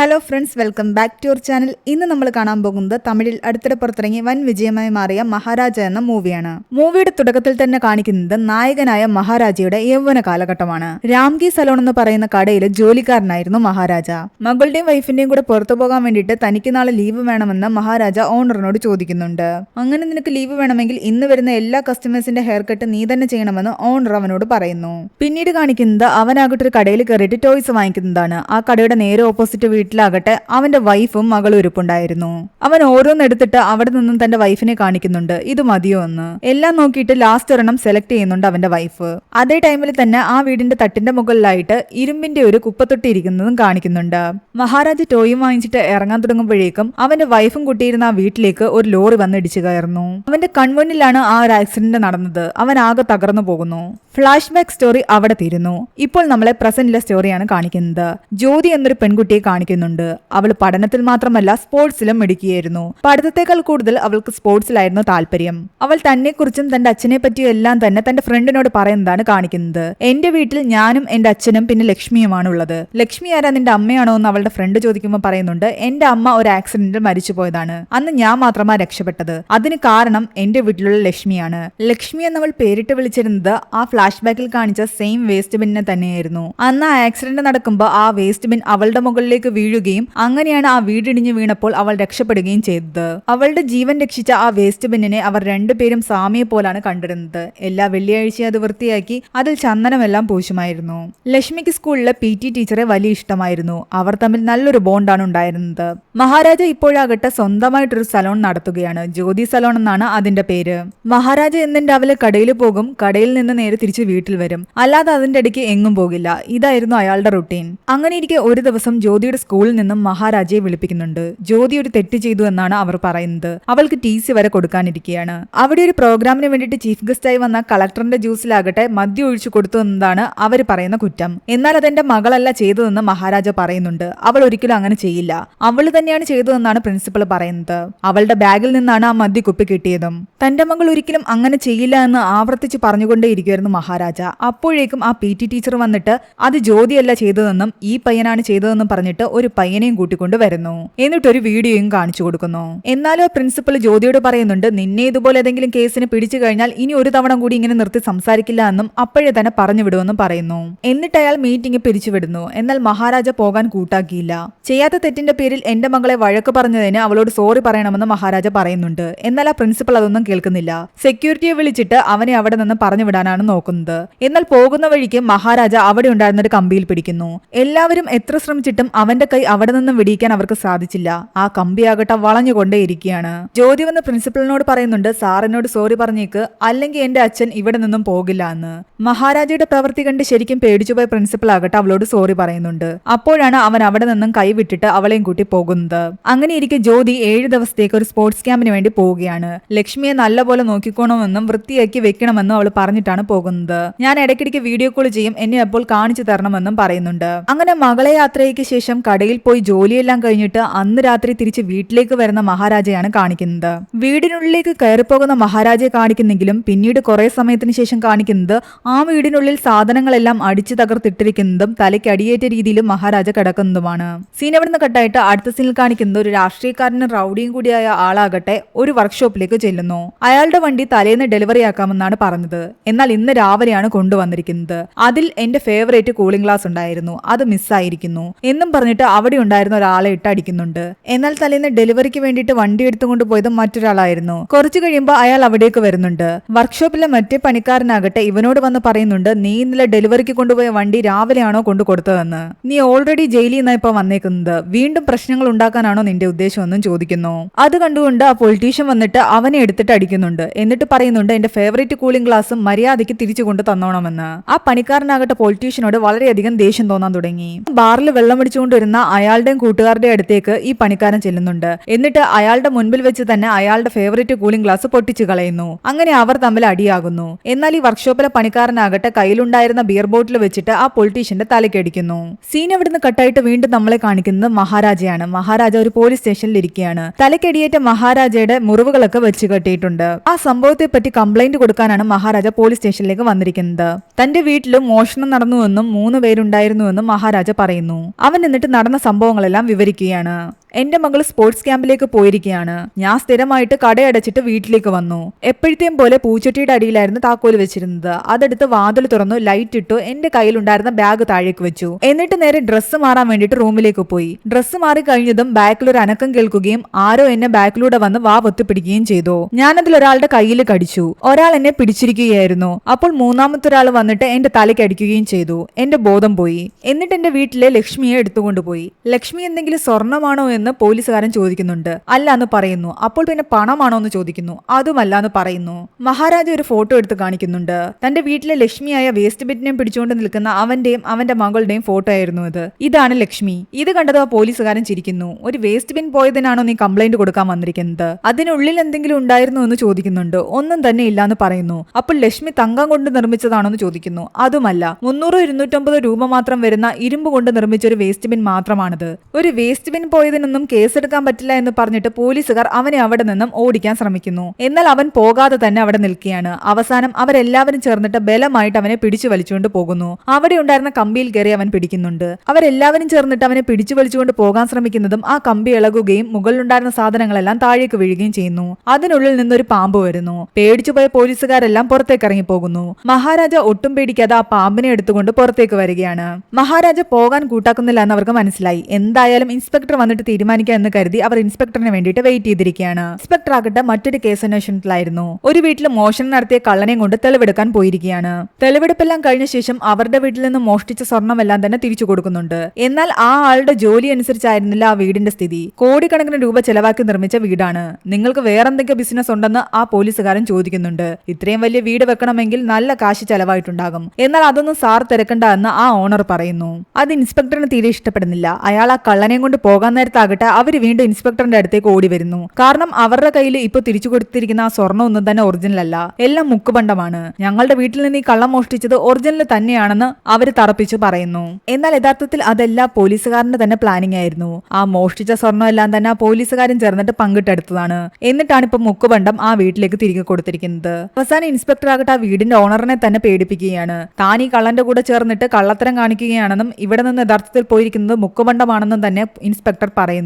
Hello friends welcome back to your channel ഇന്ന് നമ്മൾ കാണാൻ പോകുന്നത് തമിഴിൽ അടുത്തിടെ പുറത്തിറങ്ങി വൻ വിജയമായി മാറിയ മഹാരാജ എന്ന മൂവിയാണ്. മൂവിയുടെ തുടക്കത്തിൽ തന്നെ കാണിക്കുന്നത് നായകനായ മഹാരാജയുടെ യൗവന കാലഘട്ടമാണ്. രാംകി സലോൺ എന്ന് പറയുന്ന കടയിൽ ജോലിക്കാരനായിരുന്നു മഹാരാജ. മകളുടെയും വൈഫിന്റെയും കൂടെ പുറത്തു പോകാൻ വേണ്ടിയിട്ട് തനിക്ക് നാളെ ലീവ് വേണമെന്ന് മഹാരാജ ഓണറിനോട് ചോദിക്കുന്നുണ്ട്. അങ്ങനെ നിനക്ക് ലീവ് വേണമെങ്കിൽ ഇന്ന് വരുന്ന എല്ലാ കസ്റ്റമേഴ്സിന്റെ ഹെയർ കട്ട് നീ തന്നെ ചെയ്യണമെന്ന് ഓണർ അവനോട് പറയുന്നു. പിന്നീട് കാണിക്കുന്നത് അവനാകട്ടെ ഒരു കടയിൽ കയറിയിട്ട് ടോയ്സ് വാങ്ങിക്കുന്നതാണ്. ആ കടയുടെ നേരെ ഓപ്പോസിറ്റ് വീട്ടിലാകട്ടെ അവന്റെ വൈഫും മകളും ഇരിപ്പുണ്ടായിരുന്നു. അവൻ ഓരോന്നെടുത്തിട്ട് അവിടെ നിന്നും തന്റെ വൈഫിനെ കാണിക്കുന്നുണ്ട്. ഇത് മതിയോ എന്ന്. എല്ലാം നോക്കിയിട്ട് ലാസ്റ്റ് ഒരെണ്ണം സെലക്ട് ചെയ്യുന്നുണ്ട് അവന്റെ വൈഫ്. അതേ ടൈമിൽ തന്നെ ആ വീടിന്റെ തട്ടിന്റെ മുകളിലായിട്ട് ഇരുമ്പിന്റെ ഒരു കുപ്പത്തൊട്ടി ഇരിക്കുന്നതും കാണിക്കുന്നുണ്ട്. മഹാരാജ് ടോയും വാങ്ങിച്ചിട്ട് ഇറങ്ങാൻ തുടങ്ങുമ്പോഴേക്കും അവന്റെ വൈഫും കുട്ടിയിരുന്ന ആ വീട്ടിലേക്ക് ഒരു ലോറി വന്ന് ഇടിച്ചു കയറുന്നു. അവന്റെ കൺമുന്നിലാണ് ആ ഒരു ആക്സിഡന്റ് നടന്നത്. അവൻ ആകെ തകർന്നു പോകുന്നു. ഫ്ലാഷ് ബാക്ക് സ്റ്റോറി അവിടെ തീരുന്നു. ഇപ്പോൾ നമ്മളെ പ്രസന്റിലെ സ്റ്റോറിയാണ് കാണിക്കുന്നത്. ജ്യോതി എന്നൊരു പെൺകുട്ടിയെ കാണിക്കുന്നുണ്ട് അവൾ പഠനത്തിൽ മാത്രമല്ല സ്പോർട്സിലും മിടുക്കിയായിരുന്നു. പഠിത്തത്തെക്കാൾ കൂടുതൽ അവൾക്ക് സ്പോർട്സിലായിരുന്നു താല്പര്യം. അവൾ തന്നെക്കുറിച്ചും തന്റെ അച്ഛനെ പറ്റിയും എല്ലാം തന്നെ തന്റെ ഫ്രണ്ടിനോട് പറയുന്നതാണ് കാണിക്കുന്നത്. എന്റെ വീട്ടിൽ ഞാനും എന്റെ അച്ഛനും പിന്നെ ലക്ഷ്മിയുമാണ് ഉള്ളത് ലക്ഷ്മി ആരാ നിന്റെ അമ്മയാണോ എന്ന് അവളുടെ ഫ്രണ്ട് ചോദിക്കുമ്പോൾ പറയുന്നുണ്ട് എന്റെ അമ്മ ഒരു ആക്സിഡന്റിൽ മരിച്ചു പോയതാണ് അന്ന് ഞാൻ മാത്രമാ രക്ഷപ്പെട്ടത്. അതിന് കാരണം എന്റെ വീട്ടിലുള്ള ലക്ഷ്മിയാണ്. ലക്ഷ്മി നമ്മൾ പേരിട്ട് വിളിച്ചിരുന്നത് ആ ഫ്ലാഷ് ബാക്കിൽ കാണിച്ച സെയിം വേസ്റ്റ് ബിന്നെ തന്നെയായിരുന്നു. അന്ന് ആ ആക്സിഡന്റ് നടക്കുമ്പോൾ ആ വേസ്റ്റ് ബിൻ അവളുടെ മുകളിലേക്ക് വീഴുകയും അങ്ങനെയാണ് ആ വീടിടിഞ്ഞു വീണപ്പോൾ അവൾ രക്ഷപ്പെടുകയും ചെയ്തത്. അവളുടെ ജീവൻ രക്ഷിച്ച ആ വേസ്റ്റ് ബിന്നിനെ അവർ രണ്ടുപേരും സാമിയെ പോലാണ് കണ്ടിരുന്നത്. എല്ലാ വെള്ളിയാഴ്ചയും അത് വൃത്തിയാക്കി അതിൽ ചന്ദനമെല്ലാം പൂശുമായിരുന്നു. ലക്ഷ്മിക്ക് സ്കൂളിലെ പി ടി ടീച്ചറെ വലിയ ഇഷ്ടമായിരുന്നു. അവർ തമ്മിൽ നല്ലൊരു ബോണ്ടാണ് ഉണ്ടായിരുന്നത്. മഹാരാജ ഇപ്പോഴാകട്ടെ സ്വന്തമായിട്ടൊരു സലോൺ നടത്തുകയാണ്. ജ്യോതി സലോൺ എന്നാണ് അതിന്റെ പേര്. മഹാരാജ എന്നും രാവിലെ കടയിൽ പോകും. കടയിൽ നിന്ന് നേരെ തിരിച്ച് വീട്ടിൽ വരും. അല്ലാതെ അതിന്റെ ഇടയ്ക്ക് എങ്ങും പോകില്ല. ഇതായിരുന്നു അയാളുടെ റുട്ടീൻ. അങ്ങനെ ഇരിക്കെ ഒരു ദിവസം ജ്യോതിയുടെ സ്കൂളിൽ നിന്നും മഹാരാജയെ വിളിപ്പിക്കുന്നുണ്ട്. ജ്യോതി ഒരു തെറ്റ് ചെയ്തു എന്നാണ് അവർ പറയുന്നത്. അവൾക്ക് ടി സി വരെ കൊടുക്കാനിരിക്കുകയാണ് അവിടെ ഒരു പ്രോഗ്രാമിന് വേണ്ടിയിട്ട് ചീഫ് ഗസ്റ്റായി വന്ന കളക്ടറിന്റെ ജ്യൂസിലാകട്ടെ മദ്യം ഒഴിച്ചു കൊടുത്തു എന്നതാണ് അവർ പറയുന്ന കുറ്റം. എന്നാൽ അതെന്റെ മകളല്ല ചെയ്തതെന്ന് മഹാരാജ പറയുന്നുണ്ട്. അവൾ ഒരിക്കലും അങ്ങനെ ചെയ്യില്ല. അവൾ തന്നെയാണ് ചെയ്തതെന്നാണ് പ്രിൻസിപ്പൾ പറയുന്നത്. അവളുടെ ബാഗിൽ നിന്നാണ് ആ മദ്യ കുപ്പി കിട്ടിയതും. തന്റെ മകൾ ഒരിക്കലും അങ്ങനെ ചെയ്യില്ല എന്ന് ആവർത്തിച്ച് പറഞ്ഞുകൊണ്ടേയിരിക്കുമായിരുന്നു മഹാരാജ. അപ്പോഴേക്കും ആ പി ടി ടീച്ചർ വന്നിട്ട് അത് ജ്യോതിയല്ല ചെയ്തതെന്നും ഈ പയ്യനാണ് ചെയ്തതെന്നും പറഞ്ഞിട്ട് ഒരു പയ്യനെയും കൂട്ടിക്കൊണ്ട് വരുന്നു. എന്നിട്ട് ഒരു വീഡിയോയും കാണിച്ചു കൊടുക്കുന്നു. എന്നാലും ആ പ്രിൻസിപ്പൽ ജ്യോതിയോട് പറയുന്നുണ്ട് നിന്നെ ഇതുപോലെ ഏതെങ്കിലും കേസിന് പിടിച്ചു കഴിഞ്ഞാൽ ഇനി ഒരു തവണ കൂടി ഇങ്ങനെ നിർത്തി സംസാരിക്കില്ല എന്നും അപ്പോഴേ തന്നെ പറഞ്ഞു വിടുമെന്നും പറയുന്നു. എന്നിട്ട് അയാൾ മീറ്റിംഗ് പിരിച്ചുവിടുന്നു എന്നാൽ മഹാരാജ പോകാൻ കൂട്ടാക്കിയില്ല. ചെയ്യാത്ത തെറ്റിന്റെ പേരിൽ എന്റെ മകളെ വഴക്ക് പറഞ്ഞതിന് അവളോട് സോറി പറയണമെന്ന് മഹാരാജ പറയുന്നുണ്ട്. എന്നാൽ ആ പ്രിൻസിപ്പൽ അതൊന്നും കേൾക്കുന്നില്ല. സെക്യൂരിറ്റിയെ വിളിച്ചിട്ട് അവനെ അവിടെ നിന്ന് പറഞ്ഞു വിടാനാണ് നോക്കുന്നത്. എന്നാൽ പോകുന്ന വഴിക്ക് മഹാരാജ അവിടെ ഉണ്ടായിരുന്ന ഒരു കമ്പിയിൽ പിടിക്കുന്നു. എല്ലാവരും എത്ര ശ്രമിച്ചിട്ടും അവന്റെ കൈ അവിടെ നിന്നും വെടിയിക്കാൻ അവർക്ക് സാധിച്ചില്ല. ആ കമ്പിയാകട്ടെ വളഞ്ഞുകൊണ്ടേയിരിക്കുകയാണ് ജ്യോതി വന്ന് പ്രിൻസിപ്പലിനോട് പറയുന്നുണ്ട് സാറിനോട് സോറി പറഞ്ഞേക്ക്. അല്ലെങ്കിൽ എന്റെ അച്ഛൻ ഇവിടെ നിന്നും പോകില്ല എന്ന്. മഹാരാജയുടെ പ്രവൃത്തി കണ്ട് ശരിക്കും പേടിച്ചുപോയ പ്രിൻസിപ്പൽ ആകട്ടെ അവളോട് സോറി പറയുന്നുണ്ട്. അപ്പോഴാണ് അവൻ അവിടെ നിന്നും കൈവിട്ടിട്ട് അവളെയും കൂട്ടി പോകുന്നത്. അങ്ങനെ ഇരിക്കെ ജ്യോതി ഏഴ് ദിവസത്തേക്ക് ഒരു സ്പോർട്സ് ക്യാമ്പിന് വേണ്ടി പോവുകയാണ്. ലക്ഷ്മിയെ നല്ലപോലെ നോക്കിക്കോണമെന്നും വൃത്തിയാക്കി വെക്കണമെന്നും അവൾ പറഞ്ഞിട്ടാണ് പോകുന്നത്. ഞാൻ ഇടയ്ക്കിടയ്ക്ക് വീഡിയോ കോൾ ചെയ്യും എന്നെ അപ്പോൾ കാണിച്ചു തരണമെന്നും പറയുന്നുണ്ട്. അങ്ങനെ മകളെ യാത്രയ്ക്ക് ശേഷം കടയിൽ പോയി ജോലിയെല്ലാം കഴിഞ്ഞിട്ട് അന്ന് രാത്രി തിരിച്ച് വീട്ടിലേക്ക് വരുന്ന മഹാരാജയാണ് കാണിക്കുന്നത്. വീടിനുള്ളിലേക്ക് കയറിപ്പോകുന്ന മഹാരാജയെ കാണിക്കുന്നെങ്കിലും പിന്നീട് കുറെ സമയത്തിന് ശേഷം കാണിക്കുന്നത് ആ വീടിനുള്ളിൽ സാധനങ്ങളെല്ലാം അടിച്ചു തകർത്തിട്ടിരിക്കുന്നതും തലയ്ക്ക് അടിയേറ്റ രീതിയിൽ മഹാരാജ കിടക്കുന്നതുമാണ്. സീൻ എവിടുന്ന് കട്ടായിട്ട് അടുത്ത സീനിൽ കാണിക്കുന്നത് ഒരു രാഷ്ട്രീയക്കാരനും റൌഡിയും കൂടിയായ ആളാകട്ടെ ഒരു വർക്ക്ഷോപ്പിലേക്ക് ചെല്ലുന്നു. അയാളുടെ വണ്ടി തലേന്ന് ഡെലിവറി ആക്കാമെന്നാണ് പറഞ്ഞത്. എന്നാൽ ഇന്ന് രാവിലെയാണ് കൊണ്ടുവന്നിരിക്കുന്നത്. അതിൽ എന്റെ ഫേവറേറ്റ് കൂളിംഗ് ഗ്ലാസ് ഉണ്ടായിരുന്നു. അത് മിസ്സായിരിക്കുന്നു എന്നും പറഞ്ഞിട്ട് അവിടെ ഉണ്ടായിരുന്ന ഒരാളെ ഇട്ടടിക്കുന്നുണ്ട് എന്നാൽ തലേന്ന് ഡെലിവറിക്ക് വേണ്ടിയിട്ട് വണ്ടി എടുത്തുകൊണ്ട് പോയത് മറ്റൊരാളായിരുന്നു. കുറച്ചു കഴിയുമ്പോൾ അയാൾ അവിടേക്ക് വരുന്നുണ്ട്. വർക്ക്ഷോപ്പിലെ മറ്റേ പണിക്കാരനാകട്ടെ ഇവനോട് വന്ന് പറയുന്നുണ്ട് നീ ഇന്നലെ ഡെലിവറിക്ക് കൊണ്ടുപോയ വണ്ടി രാവിലെയാണോ കൊണ്ടു കൊടുത്തതെന്ന്? നീ ഓൾറെഡി ജയിലിൽ നിന്നാ ഇപ്പൊ വന്നേക്കുന്നത്. വീണ്ടും പ്രശ്നങ്ങൾ ഉണ്ടാക്കാനാണോ നിന്റെ ഉദ്ദേശമെന്നും ചോദിക്കുന്നു. അത് കണ്ടുകൊണ്ട് ആ പൊളിറ്റീഷ്യൻ വന്നിട്ട് അവനെ എടുത്തിട്ട് അടിക്കുന്നുണ്ട്. എന്നിട്ട് പറയുന്നുണ്ട് എന്റെ ഫേവറേറ്റ് കൂളിംഗ് ഗ്ലാസ് മര്യാദയ്ക്ക് തിരിച്ചു കൊണ്ട് തന്നോണമെന്ന്. ആ പണിക്കാരനാകട്ടെ പൊളിറ്റീഷ്യനോട് വളരെയധികം ദേഷ്യം തോന്നാൻ തുടങ്ങി. ബാറിൽ വെള്ളം അടിച്ചുകൊണ്ടിരുന്ന അയാളുടെയും കൂട്ടുകാരുടെ അടുത്തേക്ക് ഈ പണിക്കാരൻ ചെല്ലുന്നുണ്ട്. എന്നിട്ട് അയാളുടെ മുൻപിൽ വെച്ച് തന്നെ അയാളുടെ ഫേവറേറ്റ് കൂളിംഗ് ഗ്ലാസ് പൊട്ടിച്ചു കളയുന്നു. അങ്ങനെ അവർ തമ്മിൽ അടിയാകുന്നു. എന്നാൽ ഈ വർക്ക്ഷോപ്പിലെ പണിക്കാരനാകട്ടെ കയ്യിലുണ്ടായിരുന്ന ബിയർ ബോട്ടിൽ വെച്ചിട്ട് ആ പൊളിറ്റീഷ്യന്റെ തലക്കടിക്കുന്നു സീൻ ഇവിടുന്ന് കട്ടായിട്ട് വീണ്ടും നമ്മളെ കാണിക്കുന്നത് മഹാരാജയാണ്. മഹാരാജ ഒരു പോലീസ് സ്റ്റേഷനിൽ ഇരിക്കുകയാണ്. തലക്കടിയേറ്റ മഹാരാജയുടെ മുറിവുകളൊക്കെ വെച്ച് കെട്ടിയിട്ടുണ്ട്. ആ സംഭവത്തെ പറ്റി കംപ്ലൈന്റ് കൊടുക്കാനാണ് മഹാരാജ പോലീസ് സ്റ്റേഷനിലേക്ക് വന്നിരിക്കുന്നത്. തന്റെ വീട്ടിൽ മോഷണം നടന്നുവെന്നും മൂന്ന് പേരുണ്ടായിരുന്നുവെന്നും മഹാരാജ പറയുന്നു. അവൻ എന്നിട്ട് നടന്ന നടന്ന സംഭവങ്ങളെല്ലാം വിവരിക്കുകയാണ്. എന്റെ മകൾ സ്പോർട്സ് ക്യാമ്പിലേക്ക് പോയിരിക്കുകയാണ് ഞാൻ സ്ഥിരമായിട്ട് കടയടച്ചിട്ട് വീട്ടിലേക്ക് വന്നു. എപ്പോഴത്തെയും പോലെ പൂച്ചട്ടിയുടെ അടിയിലായിരുന്നു താക്കോൽ വെച്ചിരുന്നത്. അതെടുത്ത് വാതിൽ തുറന്നു ലൈറ്റ് ഇട്ടു എന്റെ കയ്യിലുണ്ടായിരുന്ന ബാഗ് താഴേക്ക് വെച്ചു. എന്നിട്ട് നേരെ ഡ്രസ്സ് മാറാൻ വേണ്ടിയിട്ട് റൂമിലേക്ക് പോയി. ഡ്രസ്സ് മാറി കഴിഞ്ഞതും ബാക്കിൽ ഒരു അനക്കം കേൾക്കുകയും ആരോ എന്നെ ബാക്കിലൂടെ വന്ന് വാ ഒത്തിപ്പിടിക്കുകയും ചെയ്തു. ഞാനതിൽ ഒരാളുടെ കയ്യിൽ കടിച്ചു. ഒരാൾ എന്നെ പിടിച്ചിരിക്കുകയായിരുന്നു. അപ്പോൾ മൂന്നാമത്തെ ഒരാൾ വന്നിട്ട് എന്റെ തലയ്ക്ക് അടിക്കുകയും ചെയ്തു. എന്റെ ബോധം പോയി. എന്നിട്ട് എന്റെ വീട്ടിലെ ലക്ഷ്മിയെ എടുത്തുകൊണ്ടുപോയി ലക്ഷ്മി എന്തെങ്കിലും സ്വർണമാണോ എന്ന് പോലീസുകാരൻ ചോദിക്കുന്നുണ്ട്. അല്ല എന്ന് പറയുന്നു. അപ്പോൾ പിന്നെ പണമാണോ എന്ന് ചോദിക്കുന്നു. അതുമല്ല എന്ന് പറയുന്നു. മഹാരാജ ഒരു ഫോട്ടോ എടുത്ത് കാണിക്കുന്നുണ്ട്. തന്റെ വീട്ടിലെ ലക്ഷ്മിയായ വേസ്റ്റ് ബിറ്റിനെ പിടിച്ചുകൊണ്ട് നിൽക്കുന്ന അവന്റെയും അവന്റെ മകളുടെയും ഫോട്ടോ ആയിരുന്നു ഇത്. ഇതാണ് ലക്ഷ്മി. ഇത് കണ്ടത് ആ പോലീസുകാരൻ ചിരിക്കുന്നു. ഒരു വേസ്റ്റ് ബിൻ പോയതിനാണോ നീ കംപ്ലൈന്റ് കൊടുക്കാൻ വന്നിരിക്കുന്നത്? അതിനുള്ളിൽ എന്തെങ്കിലും ഉണ്ടായിരുന്നു എന്ന് ചോദിക്കുന്നുണ്ട്. ഒന്നും തന്നെ ഇല്ല എന്ന് പറയുന്നു. അപ്പോൾ ലക്ഷ്മി തങ്കം കൊണ്ട് നിർമ്മിച്ചതാണോ എന്ന് ചോദിക്കുന്നു. അതുമല്ല. മുന്നൂറ് ഇരുന്നൂറ്റമ്പത് രൂപ മാത്രം വരുന്ന ഇരുമ്പ് കൊണ്ട് നിർമ്മിച്ച ഒരു വേസ്റ്റ് ബിൻ മാത്രമാണിത്. ഒരു വേസ്റ്റ് ബിൻ പോയതിനൊന്നും കേസെടുക്കാൻ പറ്റില്ല എന്ന് പറഞ്ഞിട്ട് പോലീസുകാർ അവനെ അവിടെ നിന്നും ഓടിക്കാൻ ശ്രമിക്കുന്നു. എന്നാൽ അവൻ പോകാതെ തന്നെ അവിടെ നിൽക്കുകയാണ്. അവസാനം അവരെല്ലാവരും ചേർന്നിട്ട് ബലമായിട്ട് അവനെ പിടിച്ചു വലിച്ചുകൊണ്ട് പോകുന്നു. അവിടെ ഉണ്ടായിരുന്ന കമ്പിയിൽ കയറി അവൻ പിടിക്കുന്നുണ്ട്. അവരെല്ലാവരും ചേർന്നിട്ട് അവനെ പിടിച്ചു വലിച്ചുകൊണ്ട് പോകാൻ ശ്രമിക്കുന്നതും ആ കമ്പി ഇളകുകയും മുകളിലുണ്ടായിരുന്ന സാധനങ്ങളെല്ലാം താഴേക്ക് വീഴുകയും ചെയ്യുന്നു. അതിനുള്ളിൽ നിന്നൊരു പാമ്പ് വരുന്നു. പേടിച്ചുപോയ പോലീസുകാരെല്ലാം പുറത്തേക്ക് ഇറങ്ങി പോകുന്നു മഹാരാജ ഒട്ടും പേടിക്കാതെ ആ പാമ്പിനെ എടുത്തുകൊണ്ട് പുറത്തേക്ക് വരികയാണ്. മഹാരാജ പോകാൻ കൂട്ടാക്കുന്നില്ല എന്ന് അവർക്ക് മനസ്സിലായി. എന്തായാലും ഇൻസ്പെക്ടർ വന്നിട്ട് തീരുമാനിക്കാം എന്ന് കരുതി അവർ ഇൻസ്പെക്ടറിന് വേണ്ടിയിട്ട് വെയിറ്റ് ചെയ്തിരിക്കുകയാണ്. ഇൻസ്പെക്ടർ ആകട്ടെ മറ്റൊരു കേസ് അന്വേഷണത്തിലായിരുന്നു. ഒരു വീട്ടിൽ മോഷണം നടത്തിയ കള്ളനെ കൊണ്ട് തെളിവെടുക്കാൻ പോയിരിക്കുകയാണ്. തെളിവെടുപ്പെല്ലാം കഴിഞ്ഞ ശേഷം അവരുടെ വീട്ടിൽ നിന്ന് മോഷ്ടിച്ച സ്വർണമെല്ലാം തന്നെ തിരിച്ചു കൊടുക്കുന്നുണ്ട്. എന്നാൽ ആ ആളുടെ ജോലി അനുസരിച്ചായിരുന്നില്ല ആ വീടിന്റെ സ്ഥിതി. കോടിക്കണക്കിന് രൂപ ചെലവാക്കി നിർമ്മിച്ച വീടാണ്. നിങ്ങൾക്ക് വേറെന്തെങ്കിലും ബിസിനസ് ഉണ്ടെന്ന് ആ പോലീസുകാരൻ ചോദിക്കുന്നുണ്ട്. ഇത്രയും വലിയ വീട് വെക്കണമെങ്കിൽ നല്ല കാശ് ചെലവായിട്ടുണ്ടാകും. എന്നാൽ അതൊന്നും സാർ തിരക്കണ്ട എന്ന് ആ ഓണർ പറയുന്നു. അത് ഇൻസ്പെക്ടറിന് തീരെ ഇഷ്ടപ്പെടുന്നില്ല. അയാൾ ആ കള്ളനെയും കൊണ്ട് പോകാൻ നേരത്താകട്ടെ അവർ വീണ്ടും ഇൻസ്പെക്ടറിന്റെ അടുത്തേക്ക് ഓടി വരുന്നു. കാരണം അവരുടെ കയ്യിൽ ഇപ്പൊ തിരിച്ചു കൊടുത്തിരിക്കുന്ന ആ സ്വർണം ഒന്നും തന്നെ ഒറിജിനൽ അല്ല എല്ലാം മുക്കുബണ്ടമാണ് ഞങ്ങളുടെ വീട്ടിൽ നിന്ന് ഈ കള്ളം മോഷ്ടിച്ചത് ഒറിജിനൽ തന്നെയാണെന്ന് അവർ തറപ്പിച്ചു പറയുന്നു. എന്നാൽ യഥാർത്ഥത്തിൽ അതെല്ലാം പോലീസുകാരന്റെ തന്നെ പ്ലാനിംഗ് ആയിരുന്നു. ആ മോഷ്ടിച്ച സ്വർണമെല്ലാം തന്നെ ആ പോലീസുകാരൻ ചേർന്നിട്ട് പങ്കിട്ടെടുത്തതാണ്. എന്നിട്ടാണ് ഇപ്പൊ മുക്കുബണ്ടം ആ വീട്ടിലേക്ക് തിരികെ കൊടുത്തിരിക്കുന്നത്. അവസാനം ഇൻസ്പെക്ടർ ആകട്ടെ ആ വീടിന്റെ ഓണറിനെ തന്നെ പേടിപ്പിക്കുകയാണ്. താൻ ഈ കള്ളന്റെ കൂടെ ചേർന്നിട്ട് കള്ളത്തരം കാണിക്കുകയാണെന്നും ഇവിടെ നിന്ന് യഥാർത്ഥത്തിൽ പോയിരിക്കുന്നത് മുക്കുബണ്ടമാണെന്നും തന്നെ ഇൻസ്പെക്ടർ പറയുന്നു.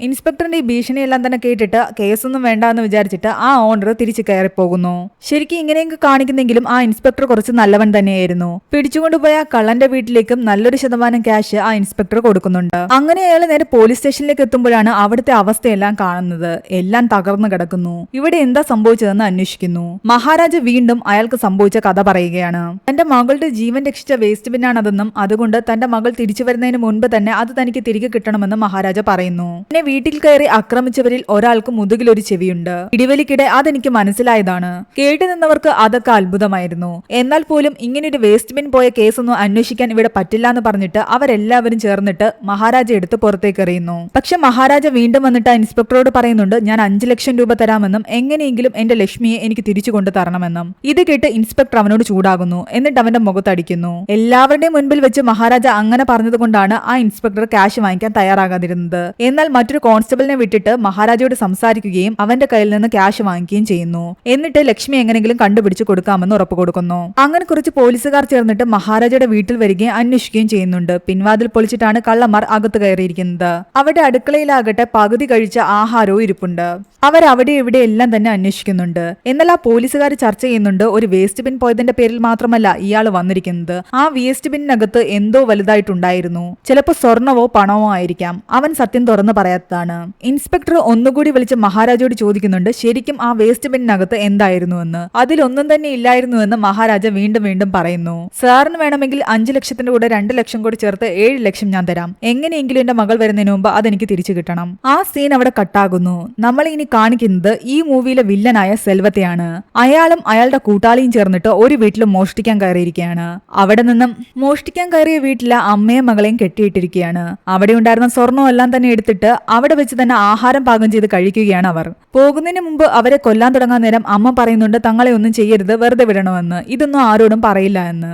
ഇൻസ്പെക്ടറിന്റെ ഈ ഭീഷണിയെല്ലാം തന്നെ കേട്ടിട്ട് കേസൊന്നും വേണ്ട എന്ന് വിചാരിച്ചിട്ട് ആ ഓണർ തിരിച്ചു കയറി പോകുന്നു ശരിക്കും ഇങ്ങനെയൊക്കെ കാണിക്കുന്നെങ്കിലും ആ ഇൻസ്പെക്ടർ കുറച്ച് നല്ലവൻ തന്നെയായിരുന്നു. പിടിച്ചുകൊണ്ടുപോയ കള്ളന്റെ വീട്ടിലേക്കും നല്ലൊരു ശതമാനം ക്യാഷ് ആ ഇൻസ്പെക്ടർ കൊടുക്കുന്നുണ്ട്. അങ്ങനെ അയാൾ നേരെ പോലീസ് സ്റ്റേഷനിലേക്ക് എത്തുമ്പോഴാണ് അവിടുത്തെ അവസ്ഥയെല്ലാം കാണുന്നത്. എല്ലാം തകർന്നു കിടക്കുന്നു. ഇവിടെ എന്താ സംഭവിച്ചതെന്ന് അന്വേഷിക്കുന്നു. മഹാരാജ വീണ്ടും അയാൾക്ക് സംഭവിച്ച കഥ പറയുകയാണ്. തന്റെ മകളുടെ ജീവൻ രക്ഷിച്ച വേസ്റ്റ് ബിന്നാണതെന്നും അതുകൊണ്ട് തന്റെ മകൾ തിരിച്ചു വരുന്നതിന് മുൻപ് തന്നെ അത് തനിക്ക് തിരികെ കിട്ടണമെന്ന് മഹാരാജ പറയുന്നു. എന്നെ വീട്ടിൽ കയറി ആക്രമിച്ചവരിൽ ഒരാൾക്ക് മുതുകിലൊരു ചെവിയുണ്ട്. ഇടിവലിക്കിടെ അതെനിക്ക് മനസ്സിലായതാണ്. കേട്ടു നിന്നവർക്ക് അതൊക്കെ അത്ഭുതമായിരുന്നു. എന്നാൽ പോലും ഇങ്ങനൊരു വേസ്റ്റ് ബിൻ പോയ കേസൊന്നും അന്വേഷിക്കാൻ ഇവിടെ പറ്റില്ല എന്ന് പറഞ്ഞിട്ട് അവരെല്ലാവരും ചേർന്നിട്ട് മഹാരാജ എടുത്ത് പുറത്തേക്ക് എറിയുന്നു. പക്ഷെ മഹാരാജ വീണ്ടും വന്നിട്ട് ഇൻസ്പെക്ടറോട് പറയുന്നുണ്ട് ഞാൻ അഞ്ചു ലക്ഷം രൂപ തരാമെന്നും എങ്ങനെയെങ്കിലും എന്റെ ലക്ഷ്മിയെ എനിക്ക് തിരിച്ചു കൊണ്ടു തരണമെന്നും. ഇത് കേട്ട് ഇൻസ്പെക്ടർ അവനോട് ചൂടാകുന്നു. എന്നിട്ട് അവന്റെ മുഖത്തടിക്കുന്നു. എല്ലാവരുടെയും മുൻപിൽ വെച്ച് മഹാരാജ അങ്ങനെ പറഞ്ഞതുകൊണ്ടാണ് ആ ഇൻസ്പെക്ടർ ക്യാഷ് വാങ്ങിക്കാൻ തയ്യാറാകാതിരുന്നത്. എന്നാൽ മറ്റൊരു കോൺസ്റ്റബിളിനെ വിട്ടിട്ട് മഹാരാജയോട് സംസാരിക്കുകയും അവന്റെ കയ്യിൽ നിന്ന് ക്യാഷ് വാങ്ങിക്കുകയും ചെയ്യുന്നു. എന്നിട്ട് ലക്ഷ്മി എങ്ങനെങ്കിലും കണ്ടുപിടിച്ച് കൊടുക്കാമെന്ന് ഉറപ്പ് കൊടുക്കുന്നു. അങ്ങനെ കുറച്ച് പോലീസുകാർ ചേർന്നിട്ട് മഹാരാജയുടെ വീട്ടിൽ വരികയും അന്വേഷിക്കുകയും ചെയ്യുന്നുണ്ട്. പിൻവാതിൽ പൊളിച്ചിട്ടാണ് കള്ളന്മാർ അകത്ത് കയറിയിരിക്കുന്നത്. അവിടെ അടുക്കളയിലാകട്ടെ പകുതി കഴിച്ച ആഹാരവും ഇരിപ്പുണ്ട്. അവർ അവിടെ ഇവിടെ എല്ലാം തന്നെ അന്വേഷിക്കുന്നുണ്ട്. എന്നാൽ ആ പോലീസുകാർ ചർച്ച ചെയ്യുന്നുണ്ട് ഒരു വേസ്റ്റ് ബിൻ പോയതിന്റെ പേരിൽ മാത്രമല്ല ഇയാൾ വന്നിരിക്കുന്നത്. ആ വേസ്റ്റ് ബിന്നിനകത്ത് എന്തോ വലുതായിട്ടുണ്ടായിരുന്നു. ചിലപ്പോൾ സ്വർണവോ പണമോ ആയിരിക്കാം. അവൻ സത്യം തുറന്നു പറയാത്തതാണ് ഇൻസ്പെക്ടർ ഒന്നുകൂടി വിളിച്ച് മഹാരാജയോട് ചോദിക്കുന്നുണ്ട് ശരിക്കും ആ വേസ്റ്റ് ബിന്നിനകത്ത് എന്തായിരുന്നു എന്ന് അതിലൊന്നും തന്നെ ഇല്ലായിരുന്നു എന്ന് മഹാരാജ വീണ്ടും വീണ്ടും പറയുന്നു. സാറിന് വേണമെങ്കിൽ അഞ്ചു ലക്ഷത്തിന്റെ കൂടെ രണ്ട് ലക്ഷം കൂടി ചേർത്ത് ഏഴ് ലക്ഷം ഞാൻ തരാം. എങ്ങനെയെങ്കിലും എന്റെ മകൾ വരുന്നതിന് മുമ്പ് അതെനിക്ക് തിരിച്ചു കിട്ടണം. ആ സീൻ അവിടെ കട്ടാകുന്നു. നമ്മൾ ഇനി കാണിക്കുന്നത് ഈ മൂവിയിലെ വില്ലനായ സെൽവത്തെയാണ്. അയാളും അയാളുടെ കൂട്ടാളിയും ചേർന്നിട്ട് ഒരു വീട്ടിൽ മോഷ്ടിക്കാൻ കയറിയിരിക്കുകയാണ്. അവിടെ നിന്നും മോഷ്ടിക്കാൻ കയറിയ വീട്ടിലെ അമ്മയും മകളെയും കെട്ടിയിട്ടിരിക്കുകയാണ്. അവിടെ ഉണ്ടായിരുന്ന സ്വർണം എല്ലാം തന്നെ എടുത്തിട്ട് അവിടെ വെച്ച് തന്നെ ആഹാരം പാകം ചെയ്ത് കഴിക്കുകയാണ് അവർ. പോകുന്നതിന് മുമ്പ് അവരെ കൊല്ലാൻ തുടങ്ങാൻ നേരം അമ്മ പറയുന്നുണ്ട് തങ്ങളെ ഒന്നും ചെയ്യരുത് വെറുതെ വിടണമെന്ന്. ഇതൊന്നും ആരോടും പറയില്ല എന്ന്.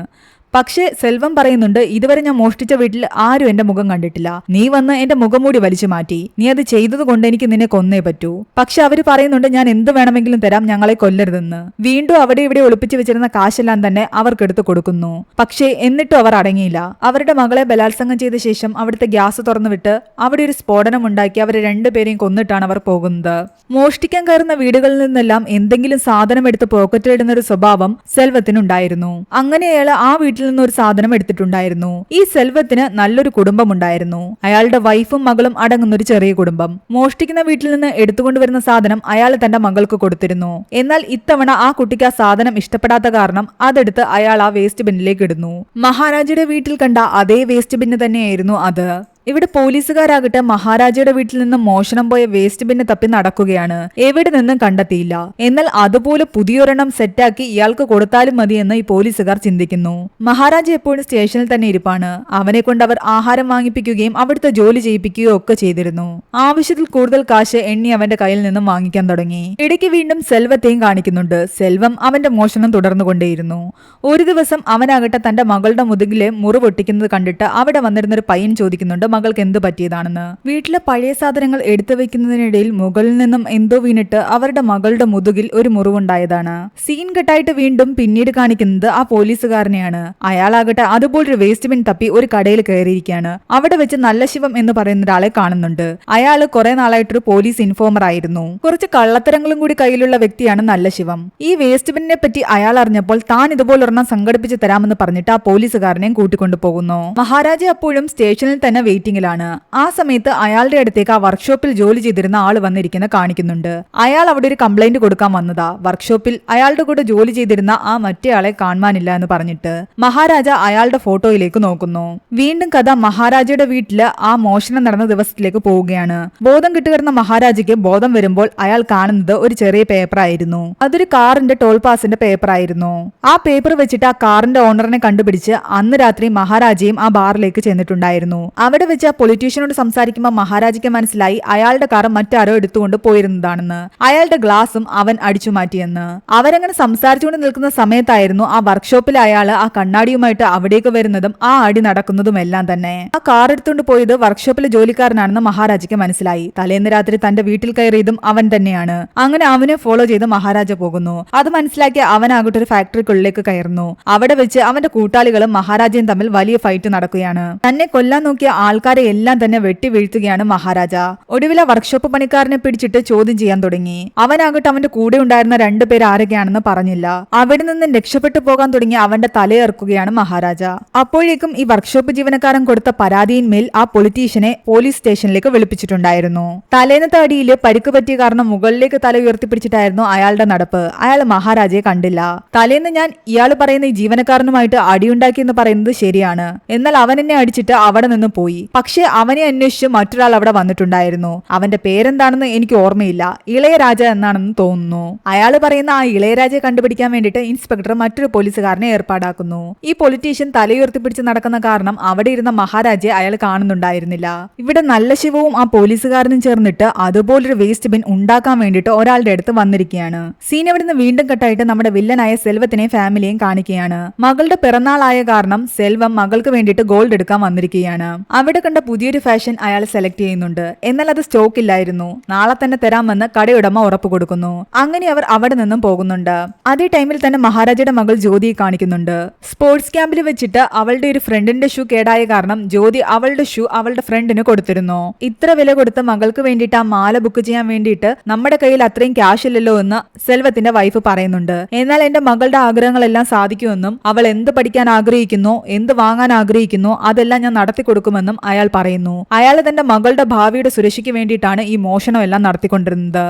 പക്ഷേ സെൽവം പറയുന്നുണ്ട് ഇതുവരെ ഞാൻ മോഷ്ടിച്ച വീട്ടിൽ ആരും എന്റെ മുഖം കണ്ടിട്ടില്ല. നീ വന്ന് എന്റെ മുഖം മൂടി വലിച്ചു മാറ്റി. നീ അത് ചെയ്തതുകൊണ്ട് എനിക്ക് നിന്നെ കൊന്നേ പറ്റൂ. പക്ഷെ അവർ പറയുന്നുണ്ട് ഞാൻ എന്ത് വേണമെങ്കിലും തരാം ഞങ്ങളെ കൊല്ലരുതെന്ന്. വീണ്ടും അവിടെ ഇവിടെ ഒളിപ്പിച്ചു വെച്ചിരുന്ന കാശെല്ലാം തന്നെ അവർക്കെടുത്ത് കൊടുക്കുന്നു. പക്ഷേ എന്നിട്ടും അവർ അടങ്ങിയില്ല. അവരുടെ മകളെ ബലാത്സംഗം ചെയ്ത ശേഷം അവിടുത്തെ ഗ്യാസ് തുറന്നുവിട്ട് അവിടെ ഒരു സ്ഫോടനം ഉണ്ടാക്കി അവരെ രണ്ടുപേരെയും കൊന്നിട്ടാണ് അവർ പോകുന്നത്. മോഷ്ടിക്കാൻ കയറുന്ന വീടുകളിൽ നിന്നെല്ലാം എന്തെങ്കിലും സാധനം എടുത്ത് പോക്കറ്റിലിടുന്ന ഒരു സ്വഭാവം സെൽവത്തിനുണ്ടായിരുന്നു. അങ്ങനെ ആ വീട്ടിൽ നിന്ന് ഒരു സാധനം എടുത്തിട്ടുണ്ടായിരുന്നു. ഈ സെൽവത്തിന് നല്ലൊരു കുടുംബമുണ്ടായിരുന്നു. അയാളുടെ വൈഫും മകളും അടങ്ങുന്ന ഒരു ചെറിയ കുടുംബം. മോഷ്ടിക്കുന്ന വീട്ടിൽ നിന്ന് എടുത്തുകൊണ്ടുവരുന്ന സാധനം അയാൾ തന്റെ മകൾക്ക് കൊടുത്തിരുന്നു. എന്നാൽ ഇത്തവണ ആ കുട്ടിക്ക് ആ സാധനം ഇഷ്ടപ്പെടാത്ത കാരണം അതെടുത്ത് അയാൾ ആ വേസ്റ്റ് ബിന്നിലേക്ക് ഇടുന്നു. മഹാരാജയുടെ വീട്ടിൽ കണ്ട അതേ വേസ്റ്റ് ബിന്ന് തന്നെയായിരുന്നു അത്. ഇവിടെ പോലീസുകാരാകട്ടെ മഹാരാജയുടെ വീട്ടിൽ നിന്ന് മോഷണം പോയ വേസ്റ്റ് ബിന്ന് തപ്പി നടക്കുകയാണ്. എവിടെ നിന്നും കണ്ടെത്തിയില്ല. എന്നാൽ അതുപോലെ പുതിയൊരെണ്ണം സെറ്റാക്കി ഇയാൾക്ക് കൊടുത്താലും മതിയെന്ന് ഈ പോലീസുകാർ ചിന്തിക്കുന്നു. മഹാരാജ എപ്പോഴും സ്റ്റേഷനിൽ തന്നെ ഇരിപ്പാണ്. അവനെ കൊണ്ട് അവർ ആഹാരം വാങ്ങിപ്പിക്കുകയും അവിടുത്തെ ജോലി ചെയ്യിപ്പിക്കുകയോ ഒക്കെ ചെയ്തിരുന്നു. ആവശ്യത്തിൽ കൂടുതൽ കാശ് എണ്ണി അവന്റെ കയ്യിൽ നിന്നും വാങ്ങിക്കാൻ തുടങ്ങി. ഇടയ്ക്ക് വീണ്ടും സെൽവത്തെയും കാണിക്കുന്നുണ്ട്. സെൽവം അവന്റെ മോഷണം തുടർന്നുകൊണ്ടേയിരുന്നു ഒരു ദിവസം അവനാകട്ടെ തന്റെ മകളുടെ മുതുകിലെ മുറിവൊട്ടിക്കുന്നത് കണ്ടിട്ട് അവിടെ വന്നിരുന്നൊരു പയ്യൻ ചോദിക്കുന്നുണ്ട് മകൾക്ക് എന്ത് പറ്റിയതാണെന്ന്? വീട്ടിലെ പഴയ സാധനങ്ങൾ എടുത്തു വെക്കുന്നതിനിടയിൽ മുകളിൽ നിന്നും എന്തോ വീണിട്ട് അവരുടെ മകളുടെ മുതുകിൽ ഒരു മുറിവുണ്ടായതാണ്. സീൻ കെട്ടായിട്ട് വീണ്ടും പിന്നീട് കാണിക്കുന്നത് ആ പോലീസുകാരനെയാണ്. അയാളാകട്ടെ അതുപോലൊരു വേസ്റ്റ് ബിൻ തപ്പി ഒരു കടയിൽ കയറിയിരിക്കുകയാണ്. അവിടെ വെച്ച് നല്ല ശിവം എന്ന് പറയുന്ന ഒരാളെ കാണുന്നുണ്ട്. അയാൾ കുറെ നാളായിട്ടൊരു പോലീസ് ഇൻഫോമർ ആയിരുന്നു. കുറച്ച് കള്ളത്തരങ്ങളും കൂടി കയ്യിലുള്ള വ്യക്തിയാണ് നല്ല ശിവം. ഈ വേസ്റ്റ് ബിന്നിനെ പറ്റി അയാൾ അറിഞ്ഞപ്പോൾ താൻ ഇതുപോലൊരെണ്ണം സംഘടിപ്പിച്ച് തരാമെന്ന് പറഞ്ഞിട്ട് ആ പോലീസുകാരനെയും കൂട്ടിക്കൊണ്ടു പോകുന്നു മഹാരാജ അപ്പോഴും സ്റ്റേഷനിൽ തന്നെ വെയിറ്റിംഗിലാണ് ആ സമയത്ത് അയാളുടെ അടുത്തേക്ക് ആ വർക്ക്ഷോപ്പിൽ ജോലി ചെയ്തിരുന്ന ആൾ വന്നിരിക്കുന്ന കാണിക്കുന്നുണ്ട്. അയാൾ അവിടെ ഒരു കംപ്ലൈന്റ് കൊടുക്കാൻ വന്നതാ. വർക്ക്ഷോപ്പിൽ അയാളുടെ കൂടെ ജോലി ചെയ്തിരുന്ന ആ മറ്റേയാളെ കാണാനില്ല എന്ന് പറഞ്ഞിട്ട് മഹാരാജ അയാളുടെ ഫോട്ടോയിലേക്ക് നോക്കുന്നു. വീണ്ടും കഥ മഹാരാജയുടെ വീട്ടിൽ ആ മോഷണം നടന്ന ദിവസത്തിലേക്ക് പോവുകയാണ്. ബോധം കിട്ടുകിടന്ന മഹാരാജയ്ക്ക് ബോധം വരുമ്പോൾ അയാൾ കാണുന്നത് ഒരു ചെറിയ പേപ്പർ ആയിരുന്നു. അതൊരു കാറിന്റെ ടോൾ പാസിന്റെ പേപ്പർ ആയിരുന്നു. ആ പേപ്പർ വെച്ചിട്ട് ആ കാറിന്റെ ഓണറിനെ കണ്ടുപിടിച്ച് അന്ന് രാത്രി മഹാരാജയും ആ ബാറിലേക്ക് ചെന്നിട്ടുണ്ടായിരുന്നു. അവിടെ വെച്ച് പൊളിറ്റീഷ്യനോട് സംസാരിക്കുമ്പോൾ മഹാരാജയ്ക്ക് മനസ്സിലായി അയാളുടെ കാർ മറ്റാരോ എടുത്തുകൊണ്ട് പോയിരുന്നതാണെന്ന്. അയാളുടെ ഗ്ലാസും അവൻ അടിച്ചു മാറ്റിയെന്ന്. അവരങ്ങനെ സംസാരിച്ചുകൊണ്ട് നിൽക്കുന്ന സമയത്തായിരുന്നു ആ വർക്ക്ഷോപ്പിൽ അയാൾ ആ കണ്ണാടിയുമായിട്ട് അവിടേക്ക് വരുന്നതും ആ അടി നടക്കുന്നതും എല്ലാം തന്നെ. ആ കാർ എടുത്തുകൊണ്ട് പോയത് വർക്ക്ഷോപ്പിലെ ജോലിക്കാരനാണെന്ന് മഹാരാജയ്ക്ക് മനസ്സിലായി. തലേന്ന് രാത്രി തന്റെ വീട്ടിൽ കയറിയതും അവൻ തന്നെയാണ്. അങ്ങനെ അവനെ ഫോളോ ചെയ്ത് മഹാരാജ പോകുന്നു. അത് മനസ്സിലാക്കി അവനാകട്ടെ ഒരു ഫാക്ടറിക്കുള്ളിലേക്ക് കയറുന്നു. അവിടെ വെച്ച് അവന്റെ കൂട്ടാളികളും മഹാരാജയും തമ്മിൽ വലിയ ഫൈറ്റ് നടക്കുകയാണ്. തന്നെ കൊല്ലാൻ നോക്കിയ ആൾക്കാരെ എല്ലാം തന്നെ വെട്ടി വീഴ്ത്തുകയാണ് മഹാരാജ. ഒടുവിലെ വർക്ക്ഷോപ്പ് പണിക്കാരനെ പിടിച്ചിട്ട് ചോദ്യം ചെയ്യാൻ തുടങ്ങി. അവനാകട്ടെ അവന്റെ കൂടെ ഉണ്ടായിരുന്ന രണ്ടുപേർ ആരൊക്കെയാണെന്ന് പറഞ്ഞില്ല. അവിടെ നിന്നും രക്ഷപ്പെട്ടു പോകാൻ തുടങ്ങി അവന്റെ തലയേർക്കുകയാണ് മഹാരാജ. അപ്പോഴേക്കും ഈ വർക്ക്ഷോപ്പ് ജീവനക്കാരൻ കൊടുത്ത പരാതിയിന്മേൽ ആ പൊളിറ്റീഷ്യനെ പോലീസ് സ്റ്റേഷനിലേക്ക് വിളിപ്പിച്ചിട്ടുണ്ടായിരുന്നു. തലേന്നത്തെ അടിയിൽ പരിക്ക് പറ്റിയ കാരണം മുകളിലേക്ക് തല ഉയർത്തിപ്പിടിച്ചിട്ടായിരുന്നു അയാളുടെ നടപ്പ്. അയാൾ മഹാരാജയെ കണ്ടില്ല. തലേന്ന് ഞാൻ ഇയാൾ പറയുന്ന ഈ ജീവനക്കാരനുമായിട്ട് അടിയുണ്ടാക്കി എന്ന് പറയുന്നത് ശരിയാണ്. എന്നാൽ അവൻ എന്നെ അടിച്ചിട്ട് അവിടെ നിന്ന് പോയി. പക്ഷേ അവനെ അന്വേഷിച്ച് മറ്റൊരാൾ അവിടെ വന്നിട്ടുണ്ടായിരുന്നു. അവന്റെ പേരെന്താണെന്ന് എനിക്ക് ഓർമ്മയില്ല. ഇളയരാജ എന്നാണെന്ന് തോന്നുന്നു. അയാൾ പറയുന്ന ആ ഇളയരാജയെ കണ്ടുപിടിക്കാൻ വേണ്ടിയിട്ട് ഇൻസ്പെക്ടർ മറ്റൊരു പോലീസുകാരനെ ഏർപ്പാടാക്കുന്നു. ഈ പൊളിറ്റീഷ്യൻ തലയുയർത്തിപ്പിടിച്ച് നടക്കുന്ന കാരണം അവിടെ ഇരുന്ന മഹാരാജയെ അയാൾ കാണുന്നുണ്ടായിരുന്നില്ല. ഇവിടെ നല്ല ശിവവും ആ പോലീസുകാരനും ചേർന്നിട്ട് അതുപോലൊരു വേസ്റ്റ് ബിൻ ഉണ്ടാക്കാൻ വേണ്ടിയിട്ട് ഒരാളുടെ അടുത്ത് വന്നിരിക്കുകയാണ്. സീൻ ഇവിടുന്ന് വീണ്ടും കട്ടായിട്ട് നമ്മുടെ വില്ലനായ സെൽവത്തിനെയും ഫാമിലിയെയും കാണിക്കുകയാണ്. മകളുടെ പിറന്നാളായ കാരണം സെൽവം മകൾക്ക് വേണ്ടിയിട്ട് ഗോൾഡ് എടുക്കാൻ വന്നിരിക്കുകയാണ്. അവിടെ കണ്ട പുതിയൊരു ഫാഷൻ അയാൾ സെലക്ട് ചെയ്യുന്നുണ്ട്. എന്നാൽ അത് സ്റ്റോക്ക് ഇല്ലായിരുന്നു. നാളെ തന്നെ തരാമെന്ന് കടയുടമ ഉറപ്പ് കൊടുക്കുന്നു. അങ്ങനെ അവർ അവിടെ നിന്നും പോകുന്നുണ്ട്. അതേ ടൈമിൽ തന്നെ മഹാരാജയുടെ മകൾ ജ്യോതിയെ കാണിക്കുന്നുണ്ട്. സ്പോർട്സ് ക്യാമ്പിൽ വെച്ചിട്ട് അവളുടെ ഒരു ഫ്രണ്ടിന്റെ ഷൂ കേടായ കാരണം ജ്യോതി അവളുടെ ഷൂ അവളുടെ ഫ്രണ്ടിന് കൊടുത്തിരുന്നു. ഇത്ര വില കൊടുത്ത മകൾക്ക് വേണ്ടിയിട്ട് ആ മാല ബുക്ക് ചെയ്യാൻ വേണ്ടിയിട്ട് നമ്മുടെ കയ്യിൽ അത്രയും ക്യാഷ് ഇല്ലല്ലോ എന്ന് സെൽവത്തിന്റെ വൈഫ് പറയുന്നുണ്ട്. എന്നാൽ എന്റെ മകളുടെ ആഗ്രഹങ്ങളെല്ലാം സാധിക്കുമെന്നും അവൾ എന്ത് പഠിക്കാൻ ആഗ്രഹിക്കുന്നു എന്ത് വാങ്ങാൻ ആഗ്രഹിക്കുന്നു അതെല്ലാം ഞാൻ നടത്തി കൊടുക്കുമെന്നും അയാൾ പറയുന്നു അയാൾ തന്റെ മകളുടെ ഭാവിയുടെ സുരക്ഷയ്ക്ക് വേണ്ടിയിട്ടാണ് ഈ മോഷണം എല്ലാം നടത്തിക്കൊണ്ടിരുന്നത്.